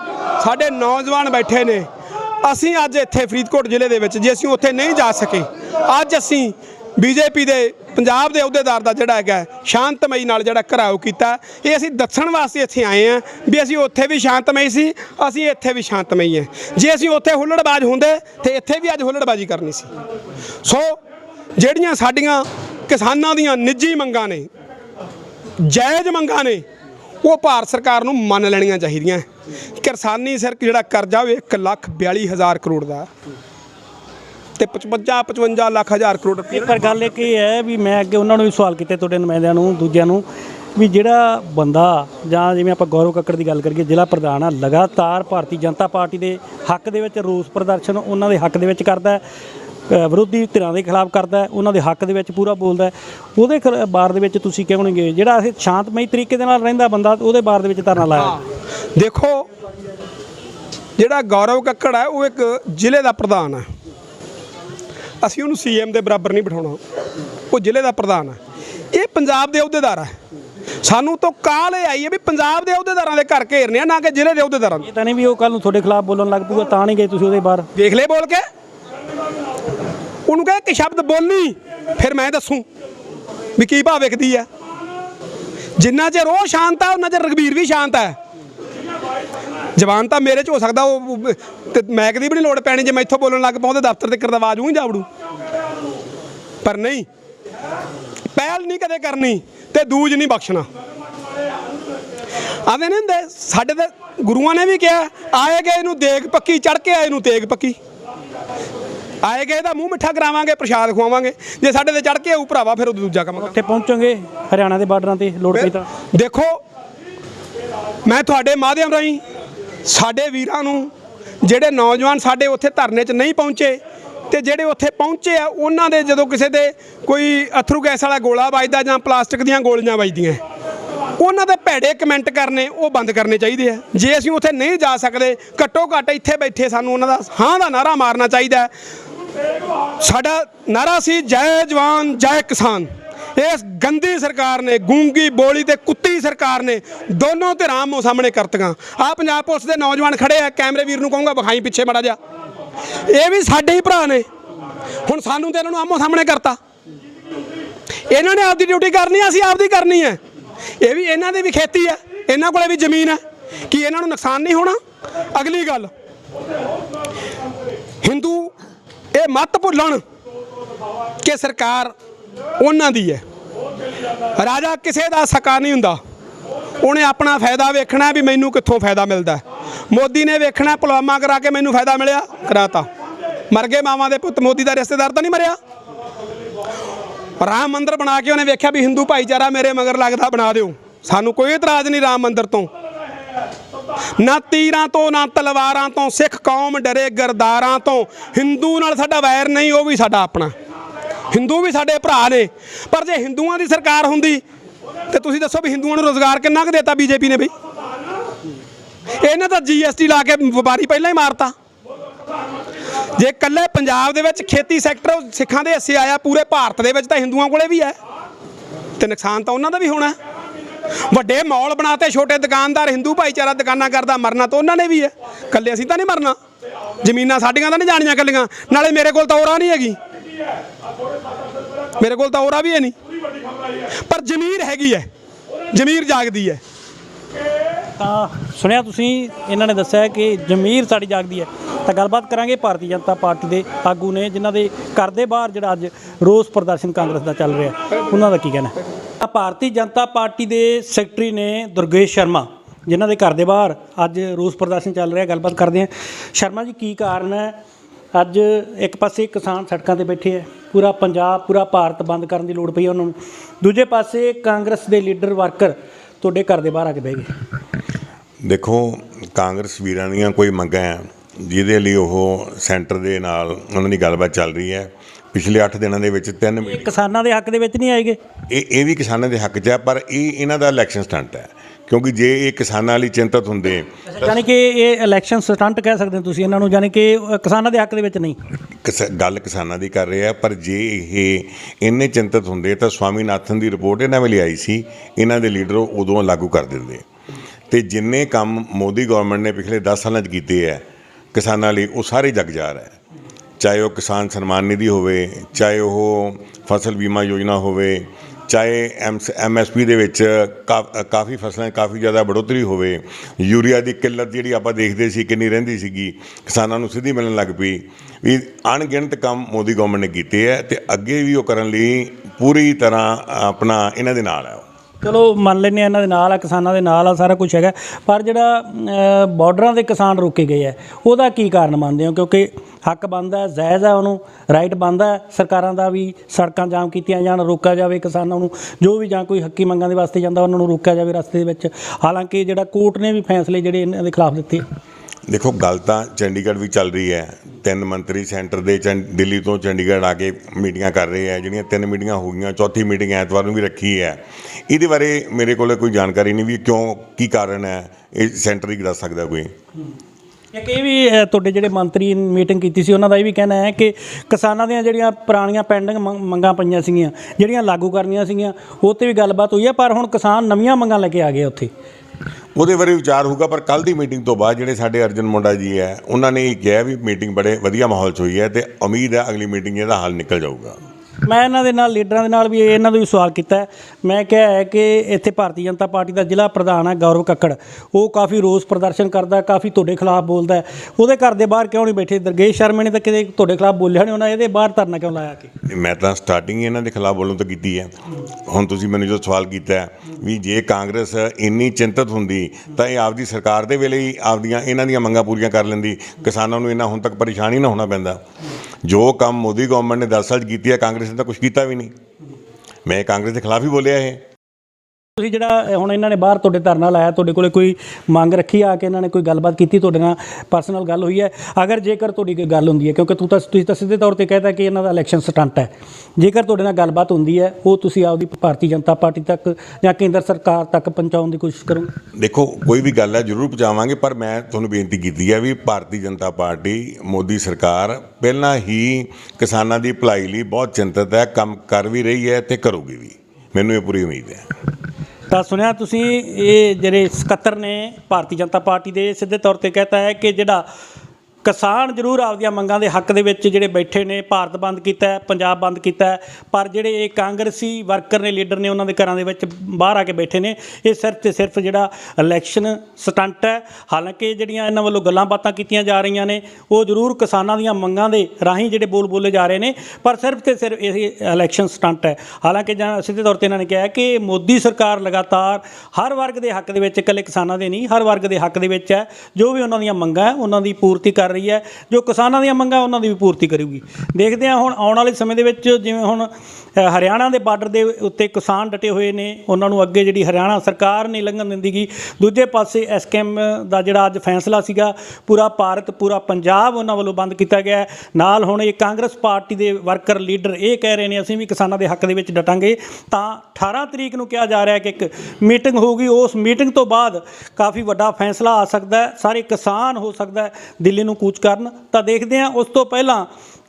ਸਾਡੇ ਨੌਜਵਾਨ ਬੈਠੇ ਨੇ ਅਸੀਂ ਅੱਜ ਇੱਥੇ ਫਰੀਦਕੋਟ ਜ਼ਿਲ੍ਹੇ ਦੇ ਵਿੱਚ, ਜੇ ਅਸੀਂ ਉੱਥੇ ਨਹੀਂ ਜਾ ਸਕੇ, ਅੱਜ ਅਸੀਂ ਬੀਜੇਪੀ ਦੇ, ਪੰਜਾਬ ਦੇ ਅਹੁਦੇਦਾਰ ਦਾ ਜਿਹੜਾ ਹੈਗਾ, ਸ਼ਾਂਤਮਈ ਨਾਲ ਜਿਹੜਾ ਘਰਾਓ ਕੀਤਾ। ਇਹ ਅਸੀਂ ਦੱਸਣ ਵਾਸਤੇ ਇੱਥੇ ਆਏ ਆ ਵੀ ਅਸੀਂ ਉੱਥੇ ਵੀ ਸ਼ਾਂਤਮਈ ਸੀ, ਅਸੀਂ ਇੱਥੇ ਵੀ ਸ਼ਾਂਤਮਈ ਹਾਂ। ਜੇ ਅਸੀਂ ਉੱਥੇ ਹੁੱਲੜਬਾਜ਼ ਹੁੰਦੇ, ਤੇ ਇੱਥੇ ਵੀ ਅੱਜ ਹੁੱਲੜਬਾਜ਼ੀ ਕਰਨੀ ਸੀ। ਸੋ, ਜਿਹੜੀਆਂ ਸਾਡੀਆਂ ਕਿਸਾਨਾਂ ਦੀਆਂ ਨਿੱਜੀ ਮੰਗਾਂ ਨੇ, ਜਾਇਜ਼ ਮੰਗਾਂ ਨੇ ਉਹ ਭਾਰਤ ਸਰਕਾਰ ਨੂੰ ਮੰਨ ਲੈਣੀਆਂ ਚਾਹੀਦੀਆਂ। ਕਿਸਾਨੀ ਸਿਰ ਜਿਹੜਾ ਕਰਜ਼ਾ ਉਹ 1 ਲੱਖ 42 ਹਜ਼ਾਰ ਕਰੋੜ ਦਾ। ਤੇ 55 55 ਲੱਖ ਹਜ਼ਾਰ ਕਰੋੜ ਰੁਪਏ ਪਰ ਗੱਲ ਇੱਕ ਇਹ ਹੈ ਵੀ ਮੈਂ ਅੱਗੇ ਉਹਨਾਂ ਨੂੰ ਵੀ ਸਵਾਲ ਕੀਤੇ ਤੁਹਾਡੇ ਨੁਮਾਇੰਦਿਆਂ ਨੂੰ, ਦੂਜਿਆਂ ਨੂੰ, ਵੀ ਜਿਹੜਾ ਬੰਦਾ ਜਾਂ ਜਿਵੇਂ ਆਪਾਂ ਗੌਰਵ ਕੱਕੜ ਦੀ ਗੱਲ ਕਰੀਏ, ਜ਼ਿਲ੍ਹਾ ਪ੍ਰਧਾਨ ਆ, ਲਗਾਤਾਰ ਭਾਰਤੀ ਜਨਤਾ ਪਾਰਟੀ ਦੇ ਹੱਕ ਦੇ ਵਿੱਚ ਰੋਸ ਪ੍ਰਦਰਸ਼ਨ ਉਹਨਾਂ ਦੇ ਹੱਕ ਦੇ ਵਿੱਚ ਕਰਦਾ ਵਿਰੋਧੀ ਧਿਰਾਂ ਦੇ ਖਿਲਾਫ ਕਰਦਾ ਉਹਨਾਂ ਦੇ ਹੱਕ ਦੇ ਵਿੱਚ ਪੂਰਾ ਬੋਲਦਾ ਉਹਦੇ ਬਾਰ ਦੇ ਵਿੱਚ ਤੁਸੀਂ ਗਏ? ਜਿਹੜਾ ਇਹ ਸ਼ਾਂਤਮਈ ਤਰੀਕੇ ਦੇ ਨਾਲ ਰਹਿੰਦਾ ਬੰਦਾ ਉਹਦੇ ਬਾਰ ਦੇ ਵਿੱਚ ਧਰਨਾ ਲਾਇਆ। ਦੇਖੋ ਜਿਹੜਾ ਗੌਰਵ ਕੱਕੜ ਹੈ ਉਹ ਇੱਕ ਜ਼ਿਲ੍ਹੇ ਦਾ ਪ੍ਰਧਾਨ ਹੈ। ਅਸੀਂ ਉਹਨੂੰ ਸੀਐਮ ਦੇ ਬਰਾਬਰ ਨਹੀਂ ਬਿਠਾਉਣਾ। ਉਹ ਜ਼ਿਲ੍ਹੇ ਦਾ ਪ੍ਰਧਾਨ ਹੈ। ਇਹ ਪੰਜਾਬ ਦੇ ਅਹੁਦੇਦਾਰ ਹੈ। ਸਾਨੂੰ ਤਾਂ ਕਾਲ ਇਹ ਆਈ ਹੈ ਵੀ ਪੰਜਾਬ ਦੇ ਅਹੁਦੇਦਾਰਾਂ ਦੇ ਘਰ ਘੇਰਨੇ ਆ ਨਾ ਕਿ ਜ਼ਿਲ੍ਹੇ ਦੇ ਅਹੁਦੇਦਾਰਾਂ ਦੇ। ਇਹ ਤਾਂ ਨਹੀਂ ਵੀ ਉਹ ਕੱਲ ਨੂੰ ਤੁਹਾਡੇ ਖਿਲਾਫ ਬੋਲਣ ਲੱਗ ਪਊਗਾ ਤਾਂ ਨਹੀਂ ਗਏ ਤੁਸੀਂ ਉਹਦੇ ਬਾਹਰ ਵੇਖ ਲੈ ਬੋਲ ਕੇ। ਉਹਨੂੰ ਕਹੇ ਕਿ ਸ਼ਬਦ ਬੋਲਣੀ ਫਿਰ ਮੈਂ ਦੱਸੂ ਵੀ ਕੀ ਭਾਵ ਵਿਖਦੀ ਆ ਜਿੰਨਾ ਚਿਰ ਉਹ ਸ਼ਾਂਤ ਆ, ਉਹਨਾਂ ਚਿਰ ਰਗਵੀਰ ਵੀ ਸ਼ਾਂਤ ਹੈ ਜਵਾਨ ਤਾਂ ਮੇਰੇ ਚ ਹੋ ਸਕਦਾ, ਉਹ ਤੇ ਮੈਕ ਦੀ ਵੀ ਨਹੀਂ ਲੋੜ ਪੈਣੀ ਜੇ ਮੈਂ ਇੱਥੋਂ ਬੋਲਣ ਲੱਗ ਪਾਉਂਦੇ ਦਫ਼ਤਰ ਤੇ ਕਰਦਾ ਆਵਾਜ਼ ਜਾਵੜੂ। ਪਰ ਨਹੀਂ, ਪਹਿਲ ਨਹੀਂ ਕਦੇ ਕਰਨੀ ਤੇ ਦੂਜ ਨਹੀਂ ਬਖਸ਼ਣਾ। ਆਦੇ ਨੇ ਹੁੰਦੇ, ਸਾਡੇ ਤੇ ਗੁਰੂਆਂ ਨੇ ਵੀ ਕਿਹਾ, ਆਏ ਗਏ ਨੂੰ ਦੇਗ ਪੱਕੀ ਚੜ ਕੇ ਆਏ ਨੂੰ ਤੇਗ ਪੱਕੀ। ਆਏ ਗਏ ਦਾ ਮੂੰਹ ਮਿੱਠਾ ਕਰਾਵਾਂਗੇ ਪ੍ਰਸ਼ਾਦ ਖਵਾਵਾਂਗੇ। ਜੇ ਸਾਡੇ ਤੇ ਚੜ ਕੇ ਆਊ ਭਰਾਵਾ ਫਿਰ ਉਹ ਦੂਜਾ ਕੰਮ ਉੱਥੇ ਪਹੁੰਚੋਗੇ ਹਰਿਆਣਾ ਦੇ ਬਾਰਡਰਾਂ ਤੇ ਲੋੜ ਪਈ ਤਾਂ। ਦੇਖੋ ਮੈਂ ਤੁਹਾਡੇ ਮਾਧਿਅਮ ਰਾਹੀਂ ਸਾਡੇ ਵੀਰਾਂ ਨੂੰ ਜਿਹੜੇ ਨੌਜਵਾਨ ਸਾਡੇ ਉੱਥੇ ਧਰਨੇ 'ਚ ਨਹੀਂ ਪਹੁੰਚੇ ਤੇ ਜਿਹੜੇ ਉੱਥੇ ਪਹੁੰਚੇ ਆ ਉਹਨਾਂ ਦੇ ਜਦੋਂ ਕਿਸੇ ਦੇ ਕੋਈ ਅਥਰੂ ਗੈਸ ਵਾਲਾ ਗੋਲਾ ਵੱਜਦਾ ਜਾਂ ਪਲਾਸਟਿਕ ਦੀਆਂ ਗੋਲੀਆਂ ਵੱਜਦੀਆਂ ਉਹਨਾਂ ਦੇ ਭੈੜੇ ਕਮੈਂਟ ਕਰਨੇ ਉਹ ਬੰਦ ਕਰਨੇ ਚਾਹੀਦੇ ਆ। ਜੇ ਅਸੀਂ ਉੱਥੇ ਨਹੀਂ ਜਾ ਸਕਦੇ ਘੱਟੋ ਘੱਟ ਇੱਥੇ ਬੈਠੇ ਸਾਨੂੰ ਉਹਨਾਂ ਦਾ ਹਾਂ ਦਾ ਨਾਰਾ ਮਾਰਨਾ ਚਾਹੀਦਾ। ਸਾਡਾ ਨਾਰਾ ਸੀ ਜੈ ਜਵਾਨ, ਜੈ ਕਿਸਾਨ। ਇਸ ਗੰਦੀ ਸਰਕਾਰ ਨੇ, ਗੂੰਗੀ, ਬੋਲੀ ਤੇ ਕੁੱਤੀ ਸਰਕਾਰ ਨੇ ਦੋਨੋਂ ਧਿਰਾਂ ਆਮੋ ਸਾਹਮਣੇ ਕਰਤੀਆਂ। ਆ ਪੰਜਾਬ ਪੁਲਿਸ ਦੇ ਨੌਜਵਾਨ ਖੜੇ ਆ, ਕੈਮਰੇ ਵੀਰ ਨੂੰ ਕਹੂੰਗਾ, ਵਿਖਾਈ ਪਿੱਛੇ ਮੜਾ ਜਾ ਇਹ ਵੀ ਸਾਡੇ ਹੀ ਭਰਾ ਨੇ। ਹੁਣ ਸਾਨੂੰ ਤੇ ਇਹਨਾਂ ਨੂੰ ਆਮੋ ਸਾਹਮਣੇ ਕਰਤਾ। ਇਹਨਾਂ ਨੇ ਆਪਦੀ ਡਿਊਟੀ ਕਰਨੀ ਆ, ਅਸੀਂ ਆਪਦੀ ਕਰਨੀ ਹੈ ਇਹ ਵੀ ਇਹਨਾਂ ਦੀ ਵੀ ਖੇਤੀ ਹੈ ਇਹਨਾਂ ਕੋਲੇ ਵੀ ਜ਼ਮੀਨ ਹੈ ਕਿ ਇਹਨਾਂ ਨੂੰ ਨੁਕਸਾਨ ਨਹੀਂ ਹੋਣਾ? ਅਗਲੀ ਗੱਲ। ਇਹ ਮਤ ਭੁੱਲਣ ਕਿ ਸਰਕਾਰ ਉਹਨਾਂ ਦੀ ਹੈ। ਰਾਜਾ ਕਿਸੇ ਦਾ ਸਕਾ ਨਹੀਂ ਹੁੰਦਾ। ਉਹਨੇ ਆਪਣਾ ਫਾਇਦਾ ਵੇਖਣਾ ਵੀ ਮੈਨੂੰ ਕਿੱਥੋਂ ਫਾਇਦਾ ਮਿਲਦਾ ਮੋਦੀ ਨੇ ਵੇਖਣਾ, ਪੁਲਵਾਮਾ ਕਰਾ ਕੇ ਮੈਨੂੰ ਫਾਇਦਾ ਮਿਲਿਆ, ਕਰਾਤਾ। ਮਰ ਗਏ ਮਾਵਾਂ ਦੇ ਪੁੱਤ, ਮੋਦੀ ਦਾ ਰਿਸ਼ਤੇਦਾਰ ਤਾਂ ਨਹੀਂ ਮਰਿਆ। ਰਾਮ ਮੰਦਿਰ ਬਣਾ ਕੇ ਉਹਨੇ ਵੇਖਿਆ ਵੀ ਹਿੰਦੂ ਭਾਈਚਾਰਾ ਮੇਰੇ ਮਗਰ ਲੱਗਦਾ, ਬਣਾ ਦਿਓ। ਸਾਨੂੰ ਕੋਈ ਇਤਰਾਜ਼ ਨਹੀਂ ਰਾਮ ਮੰਦਿਰ ਤੋਂ। ਨਾ ਤੀਰਾਂ ਤੋਂ, ਨਾ ਤਲਵਾਰਾਂ ਤੋਂ, ਸਿੱਖ ਕੌਮ ਡਰੇ ਗਰਦਾਰਾਂ ਤੋਂ। ਹਿੰਦੂ ਨਾਲ ਸਾਡਾ ਵੈਰ ਨਹੀਂ, ਉਹ ਵੀ ਸਾਡਾ ਆਪਣਾ। ਹਿੰਦੂ ਵੀ ਸਾਡੇ ਭਰਾ ਨੇ। ਪਰ ਜੇ ਹਿੰਦੂਆਂ ਦੀ ਸਰਕਾਰ ਹੁੰਦੀ, ਤੇ ਤੁਸੀਂ ਦੱਸੋ ਵੀ ਹਿੰਦੂਆਂ ਨੂੰ ਰੋਜ਼ਗਾਰ ਕਿੰਨਾ ਕੁ ਦੇਤਾ ਬੀਜੇਪੀ ਨੇ ਬਈ? ਇਹਨੇ ਤਾਂ ਜੀਐਸਟੀ ਲਾ ਕੇ ਵਪਾਰੀ ਪਹਿਲਾਂ ਹੀ ਮਾਰਤਾ। ਜੇ ਕੱਲੇ ਪੰਜਾਬ ਦੇ ਵਿੱਚ ਖੇਤੀ ਸੈਕਟਰ ਸਿੱਖਾਂ ਦੇ ਹਿੱਸੇ ਆਇਆ, ਪੂਰੇ ਭਾਰਤ ਦੇ ਵਿੱਚ ਤਾਂ ਹਿੰਦੂਆਂ ਕੋਲੇ ਵੀ ਹੈ। ਤੇ ਨੁਕਸਾਨ ਤਾਂ ਉਹਨਾਂ ਦਾ ਵੀ ਹੋਣਾ। ਵੱਡੇ ਮਾਲ ਬਣਾਤੇ ਛੋਟੇ ਦੁਕਾਨਦਾਰ ਹਿੰਦੂ ਭਾਈਚਾਰਾ ਦੁਕਾਨਾਂ ਕਰਦਾ, ਮਰਨਾ ਤਾਂ ਉਹਨਾਂ ਨੇ ਵੀ ਹੈ। ਕੱਲੇ ਅਸੀਂ ਤਾਂ ਨਹੀਂ ਮਰਨਾ। ਜ਼ਮੀਨਾਂ ਸਾਡੀਆਂ ਤਾਂ ਨਹੀਂ ਜਾਣੀਆਂ ਕੱਲੀਆਂ ਨਾਲੇ ਮੇਰੇ ਕੋਲ ਤਾਂ ਔਰਾ ਨਹੀਂ ਹੈਗੀ। ਮੇਰੇ ਕੋਲ ਤਾਂ ਔਰਾ ਵੀ ਹੈ ਨਹੀਂ। ਪਰ ਜ਼ਮੀਰ ਹੈਗੀ ਹੈ। ਜ਼ਮੀਰ ਜਾਗਦੀ ਹੈ। ਤਾਂ ਸੁਣਿਆ ਤੁਸੀਂ, ਇਹਨਾਂ ਨੇ ਦੱਸਿਆ ਕਿ ਜ਼ਮੀਰ ਸਾਡੀ ਜਾਗਦੀ ਹੈ। ਤਾਂ ਗੱਲਬਾਤ ਕਰਾਂਗੇ ਭਾਰਤੀ ਜਨਤਾ ਪਾਰਟੀ ਦੇ ਆਗੂ ਨੇ, ਜਿਨ੍ਹਾਂ ਦੇ ਘਰ ਦੇ ਬਾਹਰ ਜਿਹੜਾ ਅੱਜ ਰੋਸ ਪ੍ਰਦਰਸ਼ਨ ਕਾਂਗਰਸ ਦਾ ਚੱਲ ਰਿਹਾ। ਉਹਨਾਂ ਦਾ ਕੀ ਕਹਿਣਾ ਭਾਰਤੀ ਜਨਤਾ ਪਾਰਟੀ ਦੇ ਸੈਕਟਰੀ ਨੇ ਦੁਰਗੇਸ਼ ਸ਼ਰਮਾ, ਜਿਨ੍ਹਾਂ ਦੇ ਘਰ ਦੇ ਬਾਹਰ ਅੱਜ ਰੋਸ ਪ੍ਰਦਰਸ਼ਨ ਚੱਲ ਰਿਹਾ, ਗੱਲਬਾਤ ਕਰਦੇ ਹਾਂ। ਸ਼ਰਮਾ ਜੀ, ਕੀ ਕਾਰਨ ਹੈ? ਅੱਜ ਇੱਕ ਪਾਸੇ ਕਿਸਾਨ ਸੜਕਾਂ ਤੇ ਬੈਠੇ ਹੈ, ਪੂਰਾ ਪੰਜਾਬ, ਪੂਰਾ ਭਾਰਤ ਬੰਦ ਕਰਨ ਦੀ ਲੋੜ ਪਈ ਹੈ ਉਹਨਾਂ ਨੂੰ। ਦੂਜੇ ਪਾਸੇ ਕਾਂਗਰਸ ਦੇ ਲੀਡਰ ਵਰਕਰ ਤੁਹਾਡੇ ਘਰ ਦੇ ਬਾਹਰ ਆ ਕੇ ਬਹਿ ਗਏ। ਦੇਖੋ, ਕਾਂਗਰਸ ਵੀਰਾਂ ਦੀਆਂ ਕੋਈ ਮੰਗਾਂ ਹੈ, ਜਿਹਦੇ ਲਈ ਉਹ ਸੈਂਟਰ ਦੇ ਨਾਲ ਉਹਨਾਂ ਦੀ ਗੱਲਬਾਤ ਚੱਲ ਰਹੀ ਹੈ। ਪਿਛਲੇ 8 ਦਿਨਾਂ ਦੇ ਵਿੱਚ ਤਿੰਨ ਇਹ ਕਿਸਾਨਾਂ ਦੇ ਹੱਕ ਦੇ ਵਿੱਚ ਨਹੀਂ ਆਏਗੇ? ਇਹ ਇਹ ਵੀ ਕਿਸਾਨਾਂ ਦੇ ਹੱਕ 'ਚ ਹੈ ਪਰ ਇਹ ਇਹਨਾਂ ਦਾ ਇਲੈਕਸ਼ਨ ਸਟੰਟ ਹੈ। ਕਿਉਂਕਿ ਜੇ ਇਹ ਕਿਸਾਨਾਂ ਲਈ ਚਿੰਤਤ ਹੁੰਦੇ ਯਾਨੀ ਕਿ ਇਹ ਇਲੈਕਸ਼ਨ ਸਟੰਟ ਕਹਿ ਸਕਦੇ ਤੁਸੀਂ ਇਹਨਾਂ ਨੂੰ ਯਾਨੀ ਕਿ ਕਿਸਾਨਾਂ ਦੇ ਹੱਕ ਦੇ ਵਿੱਚ ਨਹੀਂ? ਕਿਸ- ਗੱਲ ਕਿਸਾਨਾਂ ਦੀ ਕਰ ਰਹੇ ਆ ਪਰ ਜੇ ਇਹ ਇੰਨੇ ਚਿੰਤਤ ਹੁੰਦੇ ਤਾਂ ਸਵਾਮੀਨਾਥਨ ਦੀ ਰਿਪੋਰਟ ਇਹਨਾਂ ਵੇਲੇ ਆਈ ਸੀ। ਇਹਨਾਂ ਦੇ ਲੀਡਰ ਉਦੋਂ ਲਾਗੂ ਕਰ ਦਿੰਦੇ। ਤੇ ਜਿੰਨੇ ਕੰਮ ਮੋਦੀ ਗਵਰਨਮੈਂਟ ਨੇ ਪਿਛਲੇ 10 ਸਾਲਾਂ 'ਚ ਕੀਤੇ ਆ ਕਿਸਾਨਾਂ ਲਈ ਉਹ ਸਾਰੇ ਜਗ ਜਾ ਹੈ। ਚਾਹੇ ਉਹ ਕਿਸਾਨ ਸਨਮਾਨ ਨਿਧੀ ਹੋਵੇ, ਚਾਹੇ ਉਹ ਫਸਲ ਬੀਮਾ ਯੋਜਨਾ ਹੋਵੇ, ਚਾਹੇ ਐਮਐਸਪੀ ਦੇ ਵਿੱਚ ਕਾ- ਕਾਫੀ ਫਸਲਾਂ, ਕਾਫੀ ਜ਼ਿਆਦਾ ਬੜੋਤਰੀ ਹੋਵੇ, ਯੂਰੀਆ ਦੀ ਕਿੱਲਤ ਜਿਹੜੀ ਆਪਾਂ ਦੇਖਦੇ ਸੀ, ਕਿੰਨੀ ਰਹਿੰਦੀ ਸੀਗੀ, ਕਿਸਾਨਾਂ ਨੂੰ ਸਿੱਧੀ ਮਿਲਣ ਲੱਗ ਪਈ। ਵੀ ਅਣਗਿਣਤ ਕੰਮ ਮੋਦੀ ਗਵਰਨਮੈਂਟ ਨੇ ਕੀਤੇ ਹੈ ਤੇ ਅੱਗੇ ਵੀ ਉਹ ਕਰਨ ਲਈ ਪੂਰੀ ਤਰ੍ਹਾਂ ਆਪਣਾ ਇਹਨਾਂ ਦੇ ਨਾਲ ਹੈ ਚਲੋ ਮੰਨ ਲੈਂਦੇ ਹਾਂ ਇਹਨਾਂ ਦੇ ਨਾਲ ਆ ਕਿਸਾਨਾਂ ਦੇ ਨਾਲ ਆ ਸਾਰਾ ਕੁਝ ਹੈਗਾ। ਪਰ ਜਿਹੜਾ ਅ, ਬਾਰਡਰਾਂ ਦੇ ਕਿਸਾਨ ਰੋਕੇ ਗਏ ਆ ਉਹਦਾ ਕੀ ਕਾਰਨ ਮੰਨਦੇ ਹੋ? ਕਿਉਂਕਿ ਹੱਕ ਬਣਦਾ ਹੈ ਜਾਇਜ਼ ਹੈ ਉਹਨੂੰ ਰਾਈਟ ਬਣਦਾ ਸਰਕਾਰਾਂ ਦਾ ਵੀ ਸੜਕਾਂ ਜਾਮ ਕੀਤੀਆਂ ਜਾਣ ਰੋਕਿਆ ਜਾਵੇ ਕਿਸਾਨਾਂ ਨੂੰ ਜੋ ਵੀ ਜਾਂ ਕੋਈ ਹੱਕੀ ਮੰਗਾਂ ਦੇ ਵਾਸਤੇ ਜਾਂਦਾ ਉਹਨਾਂ ਨੂੰ ਰੋਕਿਆ ਜਾਵੇ ਰਸਤੇ ਦੇ ਵਿੱਚ। ਹਾਲਾਂਕਿ ਜਿਹੜਾ ਕੋਰਟ ਨੇ ਵੀ ਫੈਸਲੇ ਜਿਹੜੇ ਇਹਨਾਂ ਦੇ ਖਿਲਾਫ ਦਿੱਤੇ ਦੇਖੋ, ਗੱਲ ਤਾਂ ਚੰਡੀਗੜ੍ਹ ਵੀ ਚੱਲ ਰਹੀ ਹੈ। ਤਿੰਨ ਮੰਤਰੀ ਸੈਂਟਰ ਦੇ ਚੰ- ਦਿੱਲੀ ਤੋਂ ਚੰਡੀਗੜ੍ਹ ਆ ਕੇ ਮੀਟਿੰਗਾਂ ਕਰ ਰਹੇ ਆ ਜਿਹੜੀਆਂ ਤਿੰਨ ਮੀਟਿੰਗਾਂ ਹੋ ਗਈਆਂ, ਚੌਥੀ ਮੀਟਿੰਗ ਐਤਵਾਰ ਨੂੰ ਵੀ ਰੱਖੀ ਹੈ। ਇਹਦੇ ਬਾਰੇ ਮੇਰੇ ਕੋਲ ਕੋਈ ਜਾਣਕਾਰੀ ਨਹੀਂ ਵੀ ਕਿਉਂ, ਕੀ ਕਾਰਨ ਹੈ, ਇਹ ਸੈਂਟਰ ਹੀ ਦੱਸ ਸਕਦਾ ਕੋਈ। ਇੱਕ ਇਹ ਵੀ ਤੁਹਾਡੇ ਜਿਹੜੇ ਮੰਤਰੀ ਮੀਟਿੰਗ ਕੀਤੀ ਸੀ, ਉਹਨਾਂ ਦਾ ਇਹ ਵੀ ਕਹਿਣਾ ਹੈ ਕਿ ਕਿਸਾਨਾਂ ਦੀਆਂ ਜਿਹੜੀਆਂ ਪੁਰਾਣੀਆਂ ਪੈਂਡਿੰਗ ਮੰਗ- ਮੰਗਾਂ ਪਈਆਂ ਸੀਗੀਆਂ, ਜਿਹੜੀਆਂ ਲਾਗੂ ਕਰਨੀਆਂ ਸੀਗੀਆਂ, ਉਹ ਤੇ ਵੀ ਗੱਲਬਾਤ ਹੋਈ ਹੈ, ਪਰ ਹੁਣ ਕਿਸਾਨ ਨਵੀਆਂ ਮੰਗਾਂ ਲੈ ਕੇ ਆ ਗਏ ਉੱਥੇ। ਉਹਦੇ ਬਾਰੇ ਵਿਚਾਰ ਹੋਊਗਾ, ਪਰ ਕੱਲ ਦੀ ਮੀਟਿੰਗ ਤੋਂ ਬਾਅਦ ਜਿਹੜੇ ਸਾਡੇ ਅਰਜਨ ਮੁੰਡਾ ਜੀ ਹੈ, ਉਹਨਾਂ ਨੇ ਇਹ ਕਿਹਾ ਵੀ ਮੀਟਿੰਗ ਬੜੇ ਵਧੀਆ ਮਾਹੌਲ 'ਚ ਹੋਈ ਹੈ ਤੇ ਉਮੀਦ ਹੈ ਅਗਲੀ ਮੀਟਿੰਗ ਇਹਦਾ ਹੱਲ ਨਿਕਲ ਜਾਊਗਾ। ਮੈਂ ਇਹਨਾਂ ਦੇ ਨਾਲ, ਲੀਡਰਾਂ ਦੇ ਨਾਲ ਵੀ ਇਹਨਾਂ ਤੋਂ ਵੀ ਸਵਾਲ ਕੀਤਾ। ਮੈਂ ਕਿਹਾ ਹੈ ਕਿ ਇੱਥੇ ਭਾਰਤੀ ਜਨਤਾ ਪਾਰਟੀ ਦਾ ਜ਼ਿਲ੍ਹਾ ਪ੍ਰਧਾਨ ਹੈ, ਗੌਰਵ ਕੱਕੜ। ਉਹ ਕਾਫੀ ਰੋਸ ਪ੍ਰਦਰਸ਼ਨ ਕਰਦਾ, ਕਾਫੀ ਤੁਹਾਡੇ ਖਿਲਾਫ ਬੋਲਦਾ ਉਹਦੇ ਘਰ ਦੇ ਬਾਹਰ ਕਿਉਂ ਨਹੀਂ ਬੈਠੇ? ਦਰਗੇਸ਼ ਸ਼ਰਮੇ ਨੇ ਤਾਂ ਕਿਤੇ ਤੁਹਾਡੇ ਖਿਲਾਫ ਬੋਲਿਆ ਨਹੀਂ, ਉਹਨਾਂ ਇਹਦੇ ਬਾਹਰ ਧਰਨਾ ਕਿਉਂ ਲਾਇਆ ਕਿ? ਮੈਂ ਤਾਂ ਸਟਾਰਟਿੰਗ ਹੀ ਇਹਨਾਂ ਦੇ ਖਿਲਾਫ ਬੋਲਣ ਤੋਂ ਕੀਤੀ ਹੈ। ਹੁਣ ਤੁਸੀਂ ਮੈਨੂੰ ਜੋ ਸਵਾਲ ਕੀਤਾ ਵੀ ਜੇ ਕਾਂਗਰਸ ਇੰਨੀ ਚਿੰਤਤ ਹੁੰਦੀ, ਤਾਂ ਇਹ ਆਪਦੀ ਸਰਕਾਰ ਦੇ ਵੇਲੇ ਹੀ ਆਪਦੀਆਂ, ਇਹਨਾਂ ਦੀਆਂ ਮੰਗਾਂ ਪੂਰੀਆਂ ਕਰ ਲੈਂਦੀ। ਕਿਸਾਨਾਂ ਨੂੰ ਇਹਨਾਂ ਹੁਣ ਤੱਕ ਪਰੇਸ਼ਾਨੀ ਨਾ ਹੋਣਾ ਪੈਂਦਾ। ਜੋ ਕੰਮ ਮੋਦੀ ਗਵਰਨਮੈਂਟ ਨੇ 10 ਸਾਲ 'ਚ ਕੀਤੀ ਹੈ, ਕਾਂਗਰਸ ਨੇ ਤਾਂ ਕੁਝ ਕੀਤਾ ਵੀ ਨਹੀਂ। ਮੈਂ ਕਾਂਗਰਸ ਦੇ ਖਿਲਾਫ ਹੀ ਬੋਲਿਆ ਇਹ। ਤੁਸੀਂ ਜਿਹੜਾ ਹੁਣ ਇਹਨਾਂ ਨੇ ਬਾਹਰ ਤੁਹਾਡੇ ਧਰਨਾ ਲਾਇਆ, ਤੁਹਾਡੇ ਕੋਲੇ ਕੋਈ ਮੰਗ ਰੱਖੀ ਆ ਕੇ ਇਹਨਾਂ ਨੇ ਕੋਈ ਗੱਲਬਾਤ ਕੀਤੀ, ਤੁਹਾਡੇ ਨਾਲ ਪਰਸਨਲ ਗੱਲ ਹੋਈ ਹੈ? ਅਗਰ ਜੇਕਰ ਤੁਹਾਡੀ ਕੋਈ ਗੱਲ ਹੁੰਦੀ ਹੈ, ਕਿਉਂਕਿ ਤੂੰ ਤਾਂ, ਤੁਸੀਂ ਤਾਂ ਸਿੱਧੇ ਤੌਰ ਤੇ ਕਹਿਤਾ ਕਿ ਇਹਨਾਂ ਦਾ ਇਲੈਕਸ਼ਨ ਸਟੰਟ ਹੈ। ਜੇਕਰ ਤੁਹਾਡੇ ਨਾਲ ਗੱਲਬਾਤ ਹੁੰਦੀ ਹੈ, ਉਹ ਤੁਸੀਂ ਆਪਦੀ ਭਾਰਤੀ ਜਨਤਾ ਪਾਰਟੀ ਤੱਕ ਜਾਂ ਕੇਂਦਰ ਸਰਕਾਰ ਤੱਕ ਪਹੁੰਚਾਉਣ ਦੀ ਕੋਸ਼ਿਸ਼ ਕਰੋਗੇ? ਦੇਖੋ, ਕੋਈ ਵੀ ਗੱਲ ਹੈ, ਜ਼ਰੂਰ ਪਹੁੰਚਾਵਾਂਗੇ, ਪਰ ਮੈਂ ਤੁਹਾਨੂੰ ਬੇਨਤੀ ਕੀਤੀ ਹੈ ਵੀ ਭਾਰਤੀ ਜਨਤਾ ਪਾਰਟੀ, ਮੋਦੀ ਸਰਕਾਰ ਪਹਿਲਾਂ ਹੀ ਕਿਸਾਨਾਂ ਦੀ ਭਲਾਈ ਲਈ ਬਹੁਤ ਚਿੰਤਤ ਹੈ, ਕੰਮ ਕਰ ਵੀ ਰਹੀ ਹੈ ਤੇ ਕਰੂਗੀ ਵੀ। ਮੈਨੂੰ ਇਹ ਪੂਰੀ ਉਮੀਦ ਹੈ। ਤਾਂ ਸੁਣਿਆ ਤੁਸੀਂ, ਇਹ ਜਿਹੜੇ ਸਕੱਤਰ ਨੇ, ਭਾਰਤੀ ਜਨਤਾ ਪਾਰਟੀ ਦੇ ਸਿੱਧੇ ਤੌਰ ਤੇ ਕਹਤਾ ਹੈ ਕਿ ਜਿਹੜਾ ਕਿਸਾਨ ਜ਼ਰੂਰ ਆਪਦੀਆਂ ਮੰਗਾਂ ਦੇ ਹੱਕ ਦੇ ਵਿੱਚ ਜਿਹੜੇ ਬੈਠੇ ਨੇ, ਭਾਰਤ ਬੰਦ ਕੀਤਾ ਹੈ, ਪੰਜਾਬ ਬੰਦ ਕੀਤਾ ਹੈ, ਪਰ ਜਿਹੜੇ ਇਹ ਕਾਂਗਰਸੀ ਵਰਕਰ ਨੇ, ਲੀਡਰ ਨੇ ਉਹਨਾਂ ਦੇ ਘਰਾਂ ਦੇ ਵਿੱਚ ਬਾਹਰ ਆ ਕੇ ਬੈਠੇ ਨੇ, ਇਹ ਸਿਰਫ ਤੇ ਸਿਰਫ ਜਿਹੜਾ ਇਲੈਕਸ਼ਨ ਸਟੰਟ ਹੈ, ਹਾਲਾਂਕਿ ਜਿਹੜੀਆਂ ਇਹਨਾਂ ਵੱਲੋਂ ਗੱਲਾਂ ਬਾਤਾਂ ਕੀਤੀਆਂ ਜਾ ਰਹੀਆਂ ਨੇ, ਉਹ ਜ਼ਰੂਰ ਕਿਸਾਨਾਂ ਦੀਆਂ ਮੰਗਾਂ ਦੇ ਰਾਹੀਂ ਜਿਹੜੇ ਬੋਲ ਬੋਲੇ ਜਾ ਰਹੇ ਨੇ, ਪਰ ਸਿਰਫ ਤੇ ਸਿਰਫ ਇਹ ਇਲੈਕਸ਼ਨ ਸਟੰਟ ਹੈ। ਹਾਲਾਂਕਿ ਜਾਂ ਸਿੱਧੇ ਤੌਰ ਤੇ ਇਹਨਾਂ ਨੇ ਕਿਹਾ ਕਿ ਮੋਦੀ ਸਰਕਾਰ ਲਗਾਤਾਰ ਹਰ ਵਰਗ ਦੇ ਹੱਕ ਦੇ ਵਿੱਚ ਇਕੱਲੇ ਕਿਸਾਨਾਂ ਦੇ ਨਹੀਂ, ਹਰ ਵਰਗ ਦੇ ਹੱਕ ਦੇ ਵਿੱਚ ਹੈ, ਜੋ ਵੀ ਉਹਨਾਂ ਦੀਆਂ ਮੰਗਾਂ ਉਹਨਾਂ ਦੀ ਪੂਰਤੀ ਕਰ ਰਹੀ ਹੈ, ਜੋ ਕਿਸਾਨਾਂ ਦੀਆਂ ਮੰਗਾਂ ਉਹਨਾਂ ਦੀ ਵੀ ਪੂਰਤੀ ਕਰੂਗੀ। ਦੇਖਦੇ ਹਾਂ ਹੁਣ ਆਉਣ ਵਾਲੇ ਸਮੇਂ ਦੇ ਵਿੱਚ ਜਿਵੇਂ ਹੁਣ ਹਰਿਆਣਾ ਦੇ ਬਾਰਡਰ ਦੇ ਉੱਤੇ ਕਿਸਾਨ ਡਟੇ ਹੋਏ ਨੇ। ਉਹਨਾਂ ਨੂੰ ਅੱਗੇ ਜਿਹੜੀ ਹਰਿਆਣਾ ਸਰਕਾਰ ਨਹੀਂ ਲੰਘਣ ਦਿੰਦੀ ਗਈ ਦੂਜੇ ਪਾਸੇ ਐਸਕੇਐਮ ਦਾ ਜਿਹੜਾ ਅੱਜ ਫੈਸਲਾ ਸੀਗਾ, ਪੂਰਾ ਭਾਰਤ, ਪੂਰਾ ਪੰਜਾਬ ਉਹਨਾਂ ਵੱਲੋਂ ਬੰਦ ਕੀਤਾ ਗਿਆ ਨਾਲ ਹੁਣ ਇਹ ਕਾਂਗਰਸ ਪਾਰਟੀ ਦੇ ਵਰਕਰ ਲੀਡਰ ਇਹ ਕਹਿ ਰਹੇ ਨੇ, ਅਸੀਂ ਵੀ ਕਿਸਾਨਾਂ ਦੇ ਹੱਕ ਦੇ ਵਿੱਚ ਡਟਾਂਗੇ। ਤਾਂ 18 ਤਰੀਕ ਨੂੰ ਕਿਹਾ ਜਾ ਰਿਹਾ ਕਿ ਇੱਕ ਮੀਟਿੰਗ ਹੋਊਗੀ। ਉਸ ਮੀਟਿੰਗ ਤੋਂ ਬਾਅਦ ਕਾਫੀ ਵੱਡਾ ਫੈਸਲਾ ਆ ਸਕਦਾ ਹੈ। ਸਾਰੇ ਕਿਸਾਨ ਹੋ ਸਕਦਾ ਦਿੱਲੀ ਨੂੰ ਕੂਚ ਕਰਨ। ਤਾਂ ਦੇਖਦੇ ਹਾਂ, ਉਸ ਤੋਂ ਪਹਿਲਾਂ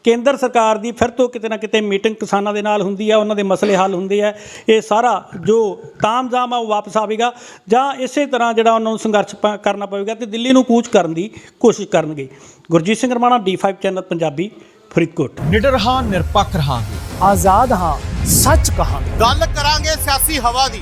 ਕੇਂਦਰ ਸਰਕਾਰ ਦੀ ਫਿਰ ਤੋਂ ਕਿਤੇ ਨਾ ਕਿਤੇ ਮੀਟਿੰਗ ਕਿਸਾਨਾਂ ਦੇ ਨਾਲ ਹੁੰਦੀ ਹੈ ਉਹਨਾਂ ਦੇ ਮਸਲੇ ਹੱਲ ਹੁੰਦੇ ਆ। ਇਹ ਸਾਰਾ ਜੋ ਤਾਮਜ਼ਾਮ ਆ ਉਹ ਵਾਪਸ ਆਵੇਗਾ ਜਾਂ ਇਸੇ ਤਰ੍ਹਾਂ ਜਿਹੜਾ ਉਹਨਾਂ ਨੂੰ ਸੰਘਰਸ਼ ਪ- ਕਰਨਾ ਪਵੇਗਾ ਤੇ ਦਿੱਲੀ ਨੂੰ ਕੂਚ ਕਰਨ ਦੀ ਕੋਸ਼ਿਸ਼ ਕਰਨਗੇ। Gurjeet Singh Ramana D5 channel Punjabi Faridkot. ਨਿਡਰ ਹਾਂ ਨਿਰਪੱਖ ਰਹਾਂਗੇ। ਆਜ਼ਾਦ ਹਾਂ ਸੱਚ ਕਹਾਂਗੇ। ਗੱਲ ਕਰਾਂਗੇ ਸਿਆਸੀ ਹਵਾ ਦੀ।